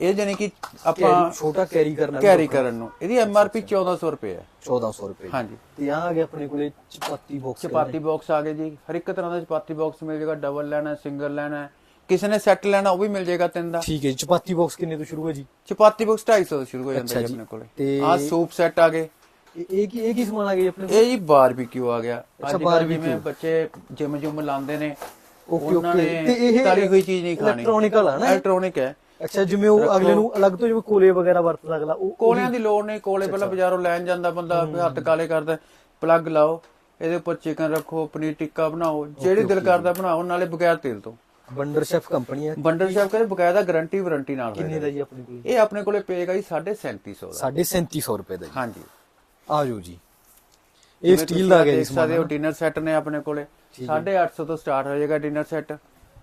ਇਹ ਜਾਨੀ ਕਿ ਆਪਾਂ ਛੋਟਾ ਕੈਰੀ ਕਰਨਾ ਕੈਰੀ ਕਰਨ ਨੂੰ। ਇਹਦੀ ਐਮਆਰਪੀ 1400 ਰੁਪਏ ਹੈ। 1400 ਰੁਪਏ। ਹਾਂਜੀ। ਤੇ ਆ ਆ ਗਿਆ ਆਪਣੇ ਕੋਲੇ ਚਪਾਤੀ ਬਾਕਸ ਚਪਾਤੀ ਬਾਕਸ ਆ ਗਏ ਜੀ। ਹਰ ਇੱਕ ਤਰ੍ਹਾਂ ਦਾ ਚਪਾਤੀ ਬਾਕਸ ਮਿਲ ਜਾਏਗਾ। ਡਬਲ ਲੈਣਾ ਸਿੰਗਲ ਲੈਣਾ ਹੈ। ਕਿਸੇ ਨੇ ਸੈੱਟ ਲੈਣਾ ਉਹ ਵੀ ਮਿਲ ਜਾਏਗਾ ਤਿੰਨ ਦਾ। ਠੀਕ ਹੈ ਚਪਾਤੀ ਬਾਕਸ ਕਿੰਨੇ ਤੋਂ ਸ਼ੁਰੂ ਹੈ ਜੀ? ਚਪਾਤੀ ਬਾਕਸ 250 ਤੋਂ ਸ਼ੁਰੂ ਹੋ ਜਾਂਦਾ ਜੀ। ਆਪਣੇ ਕੋਲੇ। ਤੇ- ਆ ਸੂਪ ਸੈੱਟ ਆ ਗਏ। ਇਹ ਕੀ ਇਹ ਕੀ ਸਮਾਨ ਆ ਗਿਆ ਆਪਣੇ ਕੋਲ? ਇਹ ਜੀ ਬਾਰਬੀਕਿਊ ਆ ਗਿਆ। ਅੱਛਾ। ਜਿਵੇਂ ਬੱਚੇ ਜਿਮ ਜੁਮ ਲਾਉਂਦੇ ਨੇ। Okay okay. ਨੇ ਤੇ ਇਹ ਤਲੀ ਹੋਈ ਚੀਜ਼ ਨਹੀਂ ਖਾਣੀ। ਇਲੈਕਟ੍ਰੋਨਿਕਲ ਆ ਨਾ? ਇਲੈਕਟ੍ਰੋਨਿਕ ਹੈ। ਅੱਛਾ ਜਿਵੇਂ ਉਹ ਅਗਲੇ ਨੂੰ ਅਲੱਗ ਤੋਂ ਜਿਵੇਂ ਕੋਲੇ ਵਗੈਰਾ ਵਰਤ ਅਗਲਾ ਉਹ ਕੋਲਿਆਂ ਦੀ ਲੋੜ ਨਹੀਂ ਕੋਲੇ ਪਹਿਲਾਂ ਬਾਜ਼ਾਰੋਂ ਲੈਣ ਜਾਂਦਾ ਬੰਦਾ ਹੱਥ ਕਾਲੇ ਕਰਦਾ ਪਲੱਗ ਲਾਓ ਇਹਦੇ ਉੱਪਰ ਚਿਕਨ ਰੱਖੋ ਪਨੀਰ ਟਿੱਕਾ ਬਣਾਓ ਜਿਹੜੀ ਦਿਲ ਕਰਦਾ ਬਣਾਓ ਨਾਲੇ ਬਗੈਰ ਤੇਲ ਤੋਂ। ਬੰਡਰ ਸ਼ੈਫ ਕੰਪਨੀ ਹੈ ਬੰਡਲ ਸ਼ੈਫ ਕਹਿੰਦੇ ਬਕਾਇਦਾ ਗਾਰੰਟੀ ਵਾਰੰਟੀ ਨਾਲ ਕਿੰਨੇ। ਦਾ ਜੀ ਆਪਣੇ ਕੋਲ? ਇਹ ਆਪਣੇ ਕੋਲੇ ਪਏਗਾ ਜੀ 3750 ਦਾ। 3750 ਰੁਪਏ ਦਾ ਜੀ। ਹਾਂਜੀ। ਆ ਜਾਓ ਜੀ। ਇਹ ਸਟੀਲ ਦਾ ਗਿਆ ਜੀ ਸਕਦੇ ਹੋ ਸਮਾਨ। ਡਿਨਰ ਸੈੱਟ ਨੇ ਆਪਣੇ ਕੋਲੇ। 850 ਤੋਂ ਸਟਾਰਟ ਹੋ ਜਾਏਗਾ ਡਿਨਰ ਸੈੱਟ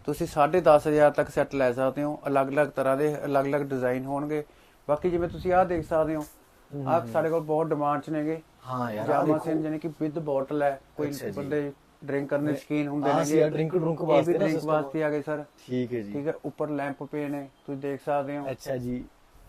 ਤੁਸੀਂ 10500 ਤੱਕ ਸੈੱਟ ਲੈ ਸਕਦੇ ਹੋ। ਅਲੱਗ-ਅਲੱਗ ਤਰ੍ਹਾਂ ਦੇ ਅਲੱਗ-ਅਲੱਗ ਡਿਜ਼ਾਈਨ ਹੋਣਗੇ। ਬਾਕੀ ਜਿਵੇਂ ਤੁਸੀਂ ਆਹ ਦੇਖ ਸਕਦੇ ਹੋ ਆਹ ਸਾਡੇ ਕੋਲ ਬਹੁਤ ਡਿਮਾਂਡ ਚ ਨੇਗੇ। ਹਾਂ ਯਾਰ ਜਾਮਾ ਸਿੰਘ ਜਾਨੀ ਕਿ ਵਿਦ ਬੋਟਲ ਹੈ। ਕੋਈ ਜੀ। ਬੰਦੇ ਡਰਿੰਕ ਕਰਨ ਦੇ ਸ਼ਕੀਨ ਹੁੰਦੇ ਨੇ ਸੀ ਡਰਿੰਕ ਡਰੁੰਕ ਵਾਸਤੇ ਡਰਿੰਕ। ਵਾਸਤੇ ਆ ਗਏ ਸਰ ਠੀਕ ਹੈ ਜੀ। ਠੀਕ ਹੈ ਉੱਪਰ ਲੈਂਪ ਪਏ ਨੇ ਤੁਸੀਂ ਦੇਖ ਸਕਦੇ ਹੋ। ਅੱਛਾ ਜੀ।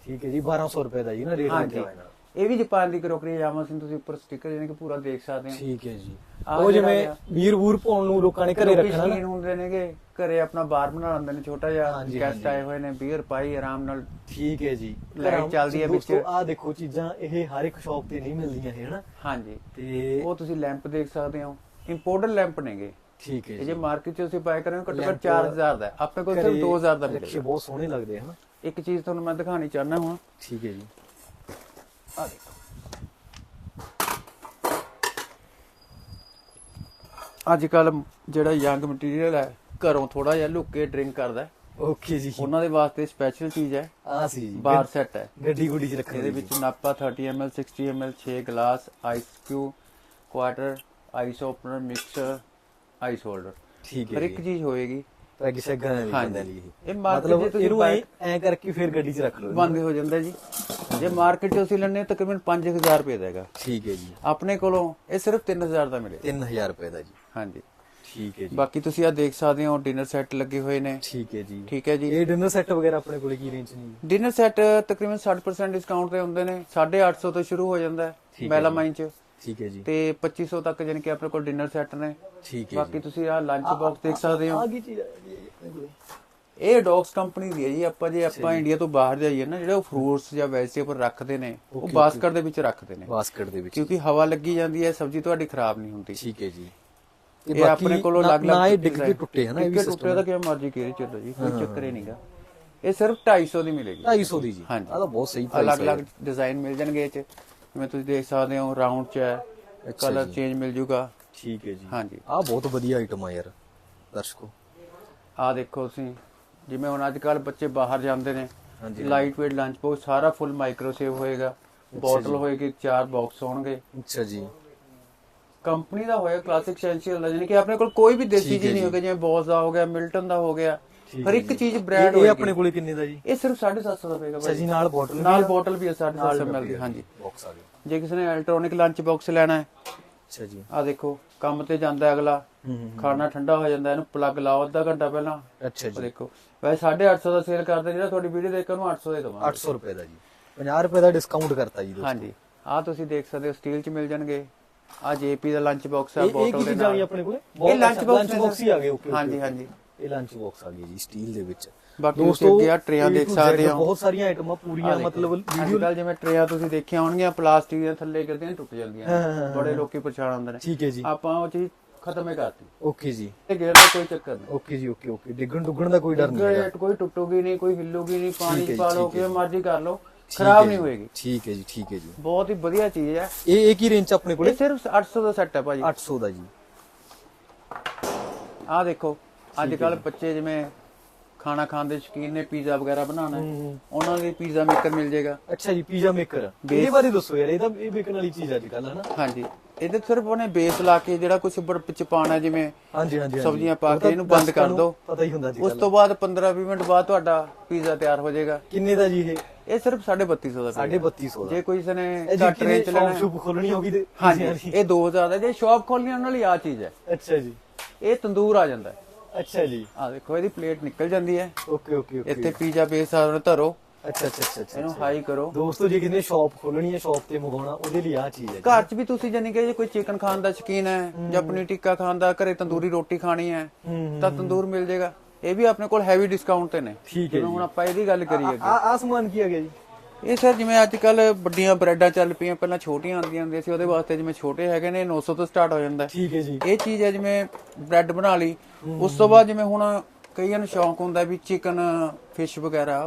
ਠੀਕ ਹੈ ਜੀ 1200 ਰੁਪਏ ਦਾ ਜੀ ਨਾ ਰੇਟ ਲੱਗਿਆ ਹੋਇਆ। ਇਹ ਵੀ ਜਾਪਾਨ ਦੀ ਕਰੋਕਰੀ ਹੈ ਜਾਮਾ ਸਿੰਘ ਤੁਸੀਂ ਉੱਪਰ ਸਟicker ਜਾਨੀ ਕਿ ਪੂਰਾ ਦੇਖ ਸਕਦੇ ਹੋ। ਠੀਕ ਹੈ ਜੀ। ਉਹ ਜਿਵੇਂ ਆ। ਵੀਰ ਵੂਰ ਪਾਉਣ ਨੂੰ ਲੋਕਾਂ ਨੇ ਘਰੇ ਰੱਖਣਾ ਨਾ। ਹੁੰਦੇ ਨੇਗੇ ਘਰੇ ਆਪਣਾ ਬਾਰ ਬਣਾ ਲੈਂਦੇ ਨੇ ਛੋਟਾ ਜਿਹਾ ਗੈਸਟ। ਆਏ ਹੋਏ ਨੇ ਬੀਅਰ ਪਾਈ ਆਰਾਮ ਨਾਲ ਠੀਕ ਹੈ ਜੀ। Light ਚੱਲਦੀ ਹੈ ਵਿੱਚ। ਆ ਦੇਖੋ ਚੀਜ਼ਾਂ ਇਹ ਹਰ ਇੱਕ ਸ਼ਾਪ ਤੇ ਨਹੀਂ ਮਿਲਦੀਆਂ ਇਹ ਹਨਾ? ਹਾਂਜੀ। ਤੇ ਉਹ ਤੁਸੀਂ ਲੈਂਪ ਦੇਖ ਸਕਦੇ ਹੋ। ਇੰਪੋਰਟਡ ਲੈਂਪ ਨੇਗੇ। ਠੀਕ ਹੈ ਇਹ ਜੀ। ਜੇ ਮਾਰਕੀਟ 'ਚ ਤੁਸੀਂ ਬਾਏ ਕਰੋਗੇ ਘੱਟੋ ਘੱਟ Lamp 4000 ਦਾ ਹੈ। ਆਪਣੇ ਕੋਲ ਸਿਰਫ ਘਰੇ 2000 ਦਾ ਮਿਲੇਗਾ। ਬਹੁਤ ਸੋਹਣੇ ਲੱਗਦੇ ਹਨ? ਇੱਕ ਚੀਜ਼ ਤੁਹਾਨੂੰ ਮੈਂ ਦਿਖਾਣੀ ਚਾਹਨਾ ਹਾਂ। ਠੀਕ ਹੈ ਜੀ। ਆ ਦੇਖੋ। ਅੱਜ ਕੱਲ ਜਿਹੜਾ ਯੰਗ ਮਟੀਰੀਅਲ ਹੈ ਘਰੋਂ ਥੋੜਾ ਜਿਹਾ ਲੁੱਕ ਕੇ ਡਰਿੰਕ ਕਰਦਾ ਹੈ, ਓਕੇ ਜੀ। ਉਹਨਾਂ ਦੇ ਵਾਸਤੇ ਸਪੈਸ਼ਲ ਚੀਜ਼ ਹੈ ਆ ਸੀ ਜੀ। ਬਾਰ ਸੈੱਟ ਹੈ। ਗੱਡੀ ਗੁੱਡੀ ਚ ਰੱਖਣ ਇਹਦੇ ਵਿੱਚ ਨਾਪਾ 30 ml 60 ml 6 glass ice cube quarter ice opener mixer ice holder ਠੀਕ ਹਰ ਹੈ ਇੱਕ ਜੀ। ਚੀਜ਼ ਹੋਏਗੀ। ਪੈਗ ਸ਼ੈਗਾਂ ਦੀ ਹਾਂਜੀ। ਬੰਦੇ ਲਈ ਇਹ। market ਮਤਲਬ ਜੇ ਤੁਸੀਂ ਇਹਨੂੰ buy- ਐ ਐ ਕਰਕੇ ਫਿਰ ਗੱਡੀ 'ਚ ਰੱਖ ਲਓ ਬੰਦ ਹੋ ਜਾਂਦਾ ਜੀ। ਜੇ ਮਾਰਕੀਟ 'ਚ ਅਸੀਂ ਲੈਣੇ ਤਕਰੀਬਨ 5000 ਰੁਪਏ ਦਾ ਹੈਗਾ। ਠੀਕ ਹੈ ਜੀ। ਆਪਣੇ ਕੋਲੋਂ ਇਹ ਸਿਰਫ 3000 ਦਾ ਮਿਲੇਗਾ 3000 ਰੁਪਏ ਦਾ ਜੀ। ਹਾਂਜੀ। ਠੀਕ ਹੈ ਜੀ। ਬਾਕੀ ਤੁਸੀਂ ਆ ਦੇਖ ਸਕਦੇ ਹੋ ਡਿਨਰ ਸੈੱਟ ਲੱਗੇ ਹੋਏ ਨੇ। ਠੀਕ ਹੈ ਜੀ। ਠੀਕ ਹੈ ਜੀ। ਇਹ ਡਿਨਰ ਸੈੱਟ ਵਗੈਰਾ ਆਪਣੇ ਕੋਲੇ ਕੀ ਰੇਂਜ ਨਹੀਂ ਡਿਨਰ ਸੈੱਟ ਤਕਰੀਬਨ 60% ਡਿਸਕਾਊਂਟ ਤੇ ਹੁੰਦੇ ਨੇ। 850 ਤੋਂ ਸ਼ੁਰੂ ਹੋ ਜਾਂਦਾ ਹੈ ਹੈ ਮੈਲਾਮਾਈਨ 'ਚ। ਠੀਕ ਹੈ ਜੀ। ਤੇ 2500 ਤੱਕ ਜਾਨੀ ਕਿ ਆਪਣੇ ਕੋਲ ਡਿਨਰ ਸੈੱਟ ਨੇ। ਠੀਕ ਹੈ ਬਾਕੀ ਤੁਸੀਂ ਆ ਲੰਚ ਬਾਕਸ ਦੇਖ ਸਕਦੇ ਹੋ। ਆ ਕੀ ਚੀਜ਼ ਇਹ ਡੌਗਸ ਕੰਪਨੀ ਦੀ ਹੈ ਜੀ। ਆਪਾਂ ਜੇ ਆਪਾਂ ਇੰਡੀਆ ਤੋਂ ਬਾਹਰ ਜਾਈਏ ਨਾ ਜਿਹੜੇ ਉਹ ਫਰੂਟਸ ਜਾਂ ਵੈਜੀਟੇਬਲ ਰੱਖਦੇ ਨੇ ਉਹ ਬਾਸਕਟ ਦੇ ਵਿੱਚ ਰੱਖਦੇ ਨੇ। ਬਾਸਕਟ ਦੇ ਵਿੱਚ। ਕਿਉਂਕਿ ਹਵਾ ਲੱਗੀ ਜਾਂਦੀ ਹੈ ਸਬਜ਼ੀ ਤੁਹਾਡੀ ਖਰਾਬ ਨਹੀਂ ਹੁੰਦੀ। ਠੀਕ ਹੈ ਜੀ। ਇਹ ਆਪਣੇ ਕੋਲੋਂ ਨਾ- ਅਲੱਗ-ਅਲੱਗ ਨਾ ਇਹ ਡਿੱਗ ਕੇ ਟੁੱਟੇ ਹਨਾ ਇਹ ਵੀ ਸਿਸਟਮ ਟੁੱਟੇ ਤਾਂ ਕਿਵੇਂ ਮਰਜ਼ੀ ਕੇਰੀ ਚੱਲੋ ਜੀ ਕੋਈ ਚੱਕਰ ਹੀ ਨਹੀਂਗਾ ਇਹ ਸਿਰਫ 250 ਦੀ ਮਿਲੇਗੀ। 250 ਦੀ ਜੀ। ਹਾਂਜੀ। ਆ ਤਾਂ ਬਹੁਤ ਸਹੀ ਪ੍ਰਾਈਸ ਅਲੱਗ-ਅਲੱਗ ਡਿਜ਼ਾਈਨ ਮਿਲ ਜਾਣਗੇ ਇਹ ਚ। ਜਿਵੇਂ ਤੁਸੀਂ ਦੇਖ ਸਕਦੇ ਹੋ ਰਾਉਂਡ ਚ ਹੈ ਕਲਰ। ਚੇਂਜ ਮਿਲ ਜੂਗਾ। ਠੀਕ ਹੈ ਜੀ। ਹਾਂਜੀ। ਆ ਬਹੁਤ ਵਧੀਆ ਆਈਟਮ ਆ ਯਾਰ ਦਰਸ਼ਕੋ। ਆਹ ਦੇਖੋ ਤੁਸੀਂ ਜਿਵੇਂ ਹੁਣ ਅੱਜ ਕੱਲ ਬੱਚੇ ਬਾਹਰ ਜਾਂਦੇ ਨੇ ਹਾਂਜੀ। ਲਾਈਟ weight ਲੰਚ ਬਾਕਸ ਸਾਰਾ ਫੁੱਲ ਮਾਈਕਰੋ ਸੇਵ ਹੋਏਗਾ। ਬੋਟਲ ਹੋਏਗੀ ਚਾਰ ਬਾਕਸ ਹੋਣਗੇ। ਅੱਛਾ ਜੀ। ਕੰਪਨੀ ਦਾ ਹੋਇਆ ਕਲਾਸਿਕ ਸੈਂਸ਼ੀਅਲ ਦਾ ਯਾਨੀ ਕਿ ਆਪਣੇ ਕੋਲ ਕੋਈ ਵੀ ਦੇਸੀ ਚੀਜ਼ ਨਹੀਂ। ਹੋਗਾ ਜਿਵੇਂ ਬੋਸ ਦਾ ਹੋ ਗਿਆ ਮਿਲਟਨ ਦਾ ਹੋ ਗਿਆ। ਹਰ ਇੱਕ। ਚੀਜ਼ ਇਹ ਬ੍ਰਾਂਡ ਇਹ ਆਪਣੇ ਕੋਲੇ ਕਿੰਨੇ ਦਾ ਜੀ? ਇਹ ਸਿਰਫ 750 ਦਾ ਪਏਗਾ ਅੱਛਾ ਜੀ ਨਾਲ ਬੋਟਲ ਨਾਲ ਬੋਟਲ ਵੀ ਹੈ 750 ml ਦੀ ਹਾਂਜੀ। ਬਾਕਸ ਆ ਗਿਆ ਜੇ ਕਿਸੇ ਨੇ ਇਲੈਕਟ੍ਰੋਨਿਕ ਲੰਚ ਬਾਕਸ ਲੈਣਾ ਹੈ ਅੱਛਾ ਜੀ। ਆ ਦੇਖੋ ਕੰਮ ਤੇ ਜਾਂਦਾ ਅਗਲਾ। ਖਾਣਾ ਠੰਡਾ ਹੋ ਜਾਂਦਾ ਇਹਨੂੰ ਪਲੱਗ ਲਾਓ ਅੱਧਾ ਘੰਟਾ ਪਹਿਲਾਂ। ਅੱਛਾ ਜੀ। ਦੇਖੋ ਵੈਸੇ 850 ਦਾ ਸੇਲ ਕਰਦੇ ਜਿਹੜਾ ਤੁਹਾਡੀ ਵੀਡੀਓ ਦੇਖ ਕੇ ਉਹਨੂੰ 800 ਦੇ ਦਵਾਂਗੇ। 800 ਰੁਪਏ ਦਾ ਜੀ। 50 ਰੁਪਏ ਦਾ ਡਿਸਕਾਊਂਟ ਕਰਤਾ ਜੀ ਦੋਸਤੋ। ਹਾਂਜੀ। ਆ ਤੁਸੀਂ ਦੇਖ ਸਕਦੇ ਹੋ ਸਟੀਲ ਚ ਮਿਲ ਜਾਣਗੇ। ਆ ਜੇਪੀ ਦਾ ਲੰਚ ਬਾਕਸ ਆ ਇਹ ਇਹ ਬੋਟਲ ਕੀ ਦੇ ਚੀਜ਼ਾਂ ਆ ਗਈ ਨਾਲ ਆਪਣੇ ਕੋਲੇ? ਇਹ ਲੰਚ ਬਾਕਸ ਹੀ ਆ ਗਏ ਓਕੇ ਹਾਂਜੀ ਹਾਂਜੀ। ਇਹ ਲੰਚ ਬਾਕਸ ਆ ਗਈ ਜੀ ਸਟੀਲ ਦੇ ਵਿੱਚ। ਬਾਕੀ ਤੁਸੀਂ ਅੱਗੇ ਆ ਟਰੇਆਂ ਦੇਖ ਸਕਦੇ ਹੋ। ਬਹੁਤ ਸਾਰੀਆਂ ਆਈਟਮਾਂ ਪੂਰੀਆਂ ਮਤਲਬ ਵੀਡੀਓ ਕੱਲ ਜਿਵੇਂ ਟਰੇਆਂ ਤੁਸੀਂ ਦੇਖੀਆਂ ਹੋਣਗੀਆਂ ਪਲਾਸਟਿਕ ਦੀਆਂ ਥੱਲੇ ਗਿਰਦੀਆਂ ਟੁੱਟ ਜਾਂਦੀਆਂ ਹਾਂ, ਹਾਂ, ਹਾਂ, ਬੜੇ ਲੋਕੀ ਪਰੇਸ਼ਾਨ ਹੁੰਦੇ ਨੇ। ਠੀਕ ਹੈ ਜੀ। ਆਪਾਂ ਉਹ ਚੀਜ਼ ਖਤਮ ਹੀ ਕਰਤੀ। ਓਕੇ ਜੀ। ਤੇ ਗੇਰ ਦਾ ਕੋਈ ਚੱਕਰ ਨਹੀਂ। ਓਕੇ ਜੀ ਓਕੇ ਓਕੇ। ਡਿੱਗਣ ਡੁੱਗਣ ਦਾ ਕੋਈ ਡਰ ਨਹੀਂ ਹੈਗਾ। ਕੋਈ ਟੁੱਟੂਗੀ ਨਹੀਂ ਕੋਈ ਹਿੱਲੂਗੀ ਨਹੀਂ ਹੈ ਪਾਣੀ ਪਾ ਲਓ ਹੈ ਕਿਵੇਂ ਮਰਜ਼ੀ ਕਰ ਲਓ ਖਰਾਬ ਹੈ ਨਹੀਂ ਹੋਏਗੀ। ਠੀਕ ਹੈ ਜੀ ਠੀਕ ਹੈ ਜੀ। ਬਹੁਤ ਹੀ ਵਧੀਆ ਚੀਜ਼ ਹੈ। ਇਹ ਇਹ ਕੀ ਰੇਂਜ ਆਪਣੇ ਕੋਲੇ? ਸਿਰਫ 800 ਦਾ ਸੈੱਟ ਹੈ ਭਾਜੀ। 800 ਦਾ ਜੀ। ਆਹ ਦੇਖੋ ਅੱਜ ਕੱਲ ਬੱਚੇ ਜਿਵੇਂ ਖਾਣਾ ਖਾਣ ਦੇ ਸ਼ੌਕੀਨ ਨੇ ਪੀਜ਼ਾ ਵਗੈਰਾ ਬਣਾਉਣਾ। ਉਹਨਾਂ ਲਈ ਪੀਜ਼ਾ ਮੇਕਰ ਮਿਲ ਜਾਏਗਾ। ਅੱਛਾ ਜੀ ਪੀਜ਼ਾ ਮੇਕਰ ਇਹਦੇ ਬਾਰੇ ਦੱਸੋ ਯਾਰ ਇਹ ਤਾਂ ਇਹ ਵਿਕਣ ਵਾਲੀ ਚੀਜ਼ ਅੱਜ ਕੱਲ ਹੈ ਨਾ ਹਾਂਜੀ ਇਹਦੇ ਸਿਰਫ ਉਹਨੇ ਬੇਸ ਲਾ ਕੇ ਜਿਹੜਾ ਕੁਝ ਵਿੱਚ ਪਾਣਾ ਜਿਵੇਂ ਹਾਂਜੀ ਹਾਂਜੀ। ਸਬਜ਼ੀਆਂ ਪਾ ਕੇ ਇਹਨੂੰ ਬੰਦ ਕਰ ਦਿਓ। ਪਤਾ ਹੀ ਹੁੰਦਾ ਜੀ ਉਸ ਤੋਂ ਬਾਅਦ 15-20 ਮਿੰਟ ਬਾਅਦ ਤੁਹਾਡਾ ਪੀਜ਼ਾ ਤਿਆਰ ਹੋ ਜਾਏਗਾ। ਕਿੰਨੇ ਦਾ ਜੀ ਇਹ? ਇਹ ਸਿਰਫ 3250 ਦਾ ਪਏਗਾ। 3250 ਦਾ। ਜੇ ਕੋਈ ਕਿਸੇ ਨੇ ਘੱਟ ਰੇਂਜ ਲੈਣਾ ਸ਼ੌਪ ਖੋਲਣੀ ਹੋਗੀ ਤੇ? ਹਾਂਜੀ ਇਹ 2000 ਦਾ ਜੇ ਸ਼ਾਪ ਖੋਲਣੀ ਉਹਨਾਂ ਲਈ ਆ ਚੀਜ਼ ਹੈ। ਅੱਛਾ ਜੀ। ਇਹ ਤੰਦੂਰ ਆ ਜਾਂਦਾ ਹੈ। ਅੱਛਾ ਜੀ। ਆ ਦੇਖੋ ਇਹਦੀ ਪਲੇਟ ਨਿਕਲ ਜਾਂਦੀ ਹੈ। Okay okay okay. ਇੱਥੇ ਪੀਜ਼ਾ ਬੇਸ ਆ ਉਹਨੂੰ ਧਰੋ। ਅੱਛਾ ਅੱਛਾ ਅੱਛਾ ਇਹਨੂੰ ਹਾਈ ਕਰੋ। ਦੋਸਤੋ ਜੇ ਕਿਨੇ ਸ਼ਾਪ ਖੋਲਣੀ ਹੈ ਸ਼ਾਪ ਤੇ ਮੰਗਾਉਣਾ ਉਹਦੇ ਲਈ ਆ ਚੀਜ਼ ਹੈ। ਘਰ 'ਚ ਵੀ ਤੁਸੀਂ ਜਾਨੀ ਕਿ ਜੇ ਕੋਈ ਚਿਕਨ ਖਾਣ ਦਾ ਸ਼ੌਕੀਨ ਹੈ ਜਾਂ ਪਨੀਰ ਟਿੱਕਾ ਖਾਣ ਦਾ ਘਰੇ ਤੰਦੂਰੀ ਰੋਟੀ ਖਾਣੀ ਹੈ ਤਾਂ ਤੰਦੂਰ ਮਿਲ ਜਾਏਗਾ ਇਹ ਵੀ ਆਪਣੇ ਕੋਲ ਹੈਵੀ ਡਿਸਕਾਊਂਟ ਤੇ ਨੇ। ਠੀਕ ਹੈ ਹੁਣ ਆਪਾਂ ਇਹਦੀ ਗੱਲ ਕਰੀਏ ਆ ਆ ਸਮਾਨ ਕੀ ਆ ਗਿਆ ਜੀ? ਇਹ ਸਰ ਜਿਵੇਂ ਅੱਜ ਕੱਲ ਵੱਡੀਆਂ ਬ੍ਰੈਡਾਂ ਚੱਲ ਪਈਆਂ ਪਹਿਲਾਂ ਛੋਟੀਆਂ ਆਉਂਦੀਆਂ ਹੁੰਦੀਆਂ ਸੀ ਉਹਦੇ ਵਾਸਤੇ ਜਿਵੇਂ ਛੋਟੇ ਹੈਗੇ ਨੇ 900 ਤੋਂ ਸਟਾਰਟ ਹੋ ਜਾਂਦਾ। ਠੀਕ ਹੈ ਜੀ। ਇਹ ਚੀਜ਼ ਹੈ ਜਿਵੇਂ ਬ੍ਰੈਡ ਬਣਾ ਲਈ ਉਸ ਤੋਂ ਬਾਅਦ ਜਿਵੇਂ ਹੁਣ ਕਈਆਂ ਨੂੰ ਸ਼ੌਂਕ ਹੁੰਦਾ ਵੀ ਚਿਕਨ ਫਿਸ਼ ਵਗੈਰਾ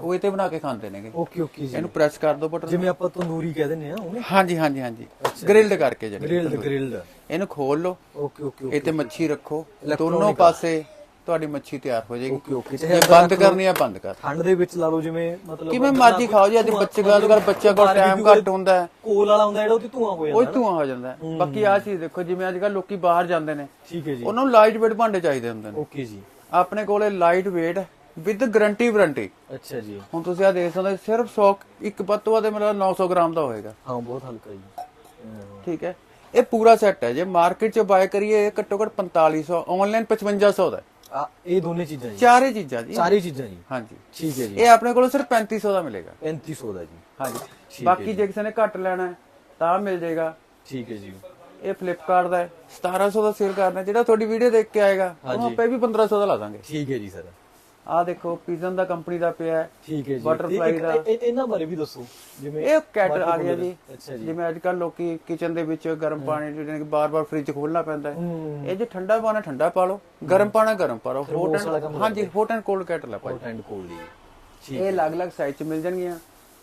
ਉਹ ਇਹ ਤੇ ਬਣਾ ਕੇ ਖਾਂਦੇ ਨੇਗੇ। ਓਕੇ ਓਕੇ ਜੀ। ਇਹਨੂੰ ਪ੍ਰੈਸ ਕਰ ਦਿਓ ਬਟਨ ਜਿਵੇਂ ਆਪਾਂ ਤੰਦੂਰੀ ਕਹਿ ਦਿੰਦੇ ਆ ਉਹਨੇ। ਹਾਂਜੀ ਹਾਂਜੀ ਹਾਂਜੀ। ਗ੍ਰਿਲਡ ਕਰਕੇ ਜਿਹੜੀ ਗ੍ਰਿਲਡ ਗ੍ਰਿਲਡ। ਇਹਨੂੰ ਖੋਲ ਲਓ। ਓਕੇ ਓਕੇ ਇਹ ਤੇ ਮੱਛੀ ਰੱਖੋ। ਦੋਨੋਂ ਪਾਸੇ ਤੁਹਾਡੀ ਮੱਛੀ ਤਿਆਰ ਹੋ ਜਾਏਗੀ। Okay okay. ਜੇ ਬੰਦ ਕਰਨੀ ਆ ਬੰਦ ਕਰ। ਠੰਡ ਦੇ ਵਿੱਚ ਲਾ ਲਓ ਜਿਵੇਂ ਮਤਲਬ ਕਿਵੇਂ ਮਰਜ਼ੀ ਖਾਓ ਜੀ ਅੱਜ ਬੱਚੇ ਗੱਲ ਕਰ ਬੱਚਿਆਂ ਕੋਲ ਟਾਈਮ ਘੱਟ ਹੁੰਦਾ ਹੈ। ਕੋਲ ਵਾਲਾ ਹੁੰਦਾ ਜਿਹੜਾ ਉਹ ਤੇ ਧੂਆਂ ਹੋ ਉਹ ਜਾਂਦਾ ਧੂਆਂ ਹੋ ਜਾਂਦਾ ਬਾਕੀ ਆ ਚੀਜ਼ ਦੇਖੋ ਜਿਵੇਂ ਅੱਜ ਕੱਲ ਲੋਕੀ ਬਾਹਰ ਜਾਂਦੇ ਨੇ ਠੀਕ ਹੈ ਜੀ। ਉਹਨਾਂ ਨੂੰ ਲਾਈਟ weight ਭਾਂਡੇ ਚਾਹੀਦੇ ਹੁੰਦੇ ਨੇ। ਓਕੇ ਜੀ। ਆਪਣੇ ਕੋਲੇ light weight with guarantee warranty ਅੱਛਾ ਜੀ। ਹੁਣ ਤੁਸੀਂ ਆ ਦੇਖ ਸਕਦੇ ਸਿਰਫ 100 ਇੱਕ ਵੱਧ ਤੋਂ ਮੇਰਾ 900 ਗ੍ਰਾਮ ਦਾ ਹੋਏਗਾ। ਹਾਂ ਬਹੁਤ ਹਲਕਾ ਜੀ। ਠੀਕ ਹੈ। ਇਹ ਪੂਰਾ ਸੈੱਟ ਹੈ। ਜੇ ਮਾਰਕੀਟ 'ਚ ਬਾਏ ਕਰੀਏ ਇਹ ਘੱਟੋ ਘੱਟ 4500 ਆਨਲਾਈਨ 5500 ਦਾ। ਆ ਇਹ ਦੋਨੇ ਚੀਜ਼ਾਂ ਜੀ। ਚਾਰੇ ਚੀਜ਼ਾਂ ਜੀ। ਸਾਰੀ ਚੀਜ਼ਾਂ ਜੀ। ਹਾਂਜੀ। ਠੀਕ ਹੈ ਜੀ। ਇਹ ਆਪਣੇ ਕੋਲ ਸਿਰਫ 3500 ਦਾ ਮਿਲੇਗਾ। 3500 ਦਾ ਜੀ। ਹਾਂਜੀ। ਬਾਕੀ ਜੇ। ਕਿਸੇ ਨੇ ਘੱਟ ਲੈਣਾ ਤਾਂ ਮਿਲ ਜਾਏਗਾ। ਠੀਕ ਹੈ ਜੀ। ਇਹ ਫਲਿੱਪਕਾਰਟ ਦਾ ਹੈ। 1700 ਦਾ ਸੇਲ ਕਰਨਾ ਜਿਹੜਾ ਤੁਹਾਡੀ ਵੀਡੀਓ ਦੇਖ ਕੇ ਆਏਗਾ ਉਹਨੂੰ ਆਪਾਂ ਵੀ 1500 ਦਾ ਲਾ ਦਾਂਗੇ। ਠੀਕ ਹੈ ਜੀ ਸਰ। ਆਹ ਦੇਖੋ ਪੀਜ਼ਨ ਦਾ ਕੰਪਨੀ ਦਾ ਪਿਆ ਹੈ ਠੀਕ ਹੈ ਜੀ। ਇਹ- ਦਾ। ਇਹ- ਇਹ- ਇਹਨਾਂ ਬਾਰੇ ਵੀ ਦੱਸੋ। ਜਿਵੇਂ ਇਹ ਕੈਟਰ ਆ ਗਿਆ ਜੀ। ਜਿਵੇਂ ਅੱਜ ਕੱਲ ਲੋਕੀ ਕਿਚਨ ਦੇ ਵਿੱਚ ਗਰਮ ਪਾਣੀ ਜਿਹੜੇ ਕਿ ਬਾਰ-ਬਾਰ ਫ੍ਰਿਜ ਖੋਲਣਾ ਪੈਂਦਾ ਹੈ। ਇਹ ਜੇ ਠੰਡਾ ਪਾਣਾ ਠੰਡਾ ਪਾ ਲਓ। ਗਰਮ ਪਾਣਾ ਗਰਮ ਪਾ ਲਓ। ਹੌਟ ਐਂਡ ਹਾਂਜੀ ਹੌਟ ਐਂਡ ਕੋਲਡ ਕੈਟਲ ਹੈ ਭਾਈ। ਹੌਟ ਐਂਡ ਕੋਲਡ ਜੀ। ਠੀਕ ਇਹ ਅਲੱਗ-ਅਲੱਗ ਸਾਈਜ਼ ਚ ਮਿਲ ਜਾਣਗੀਆਂ।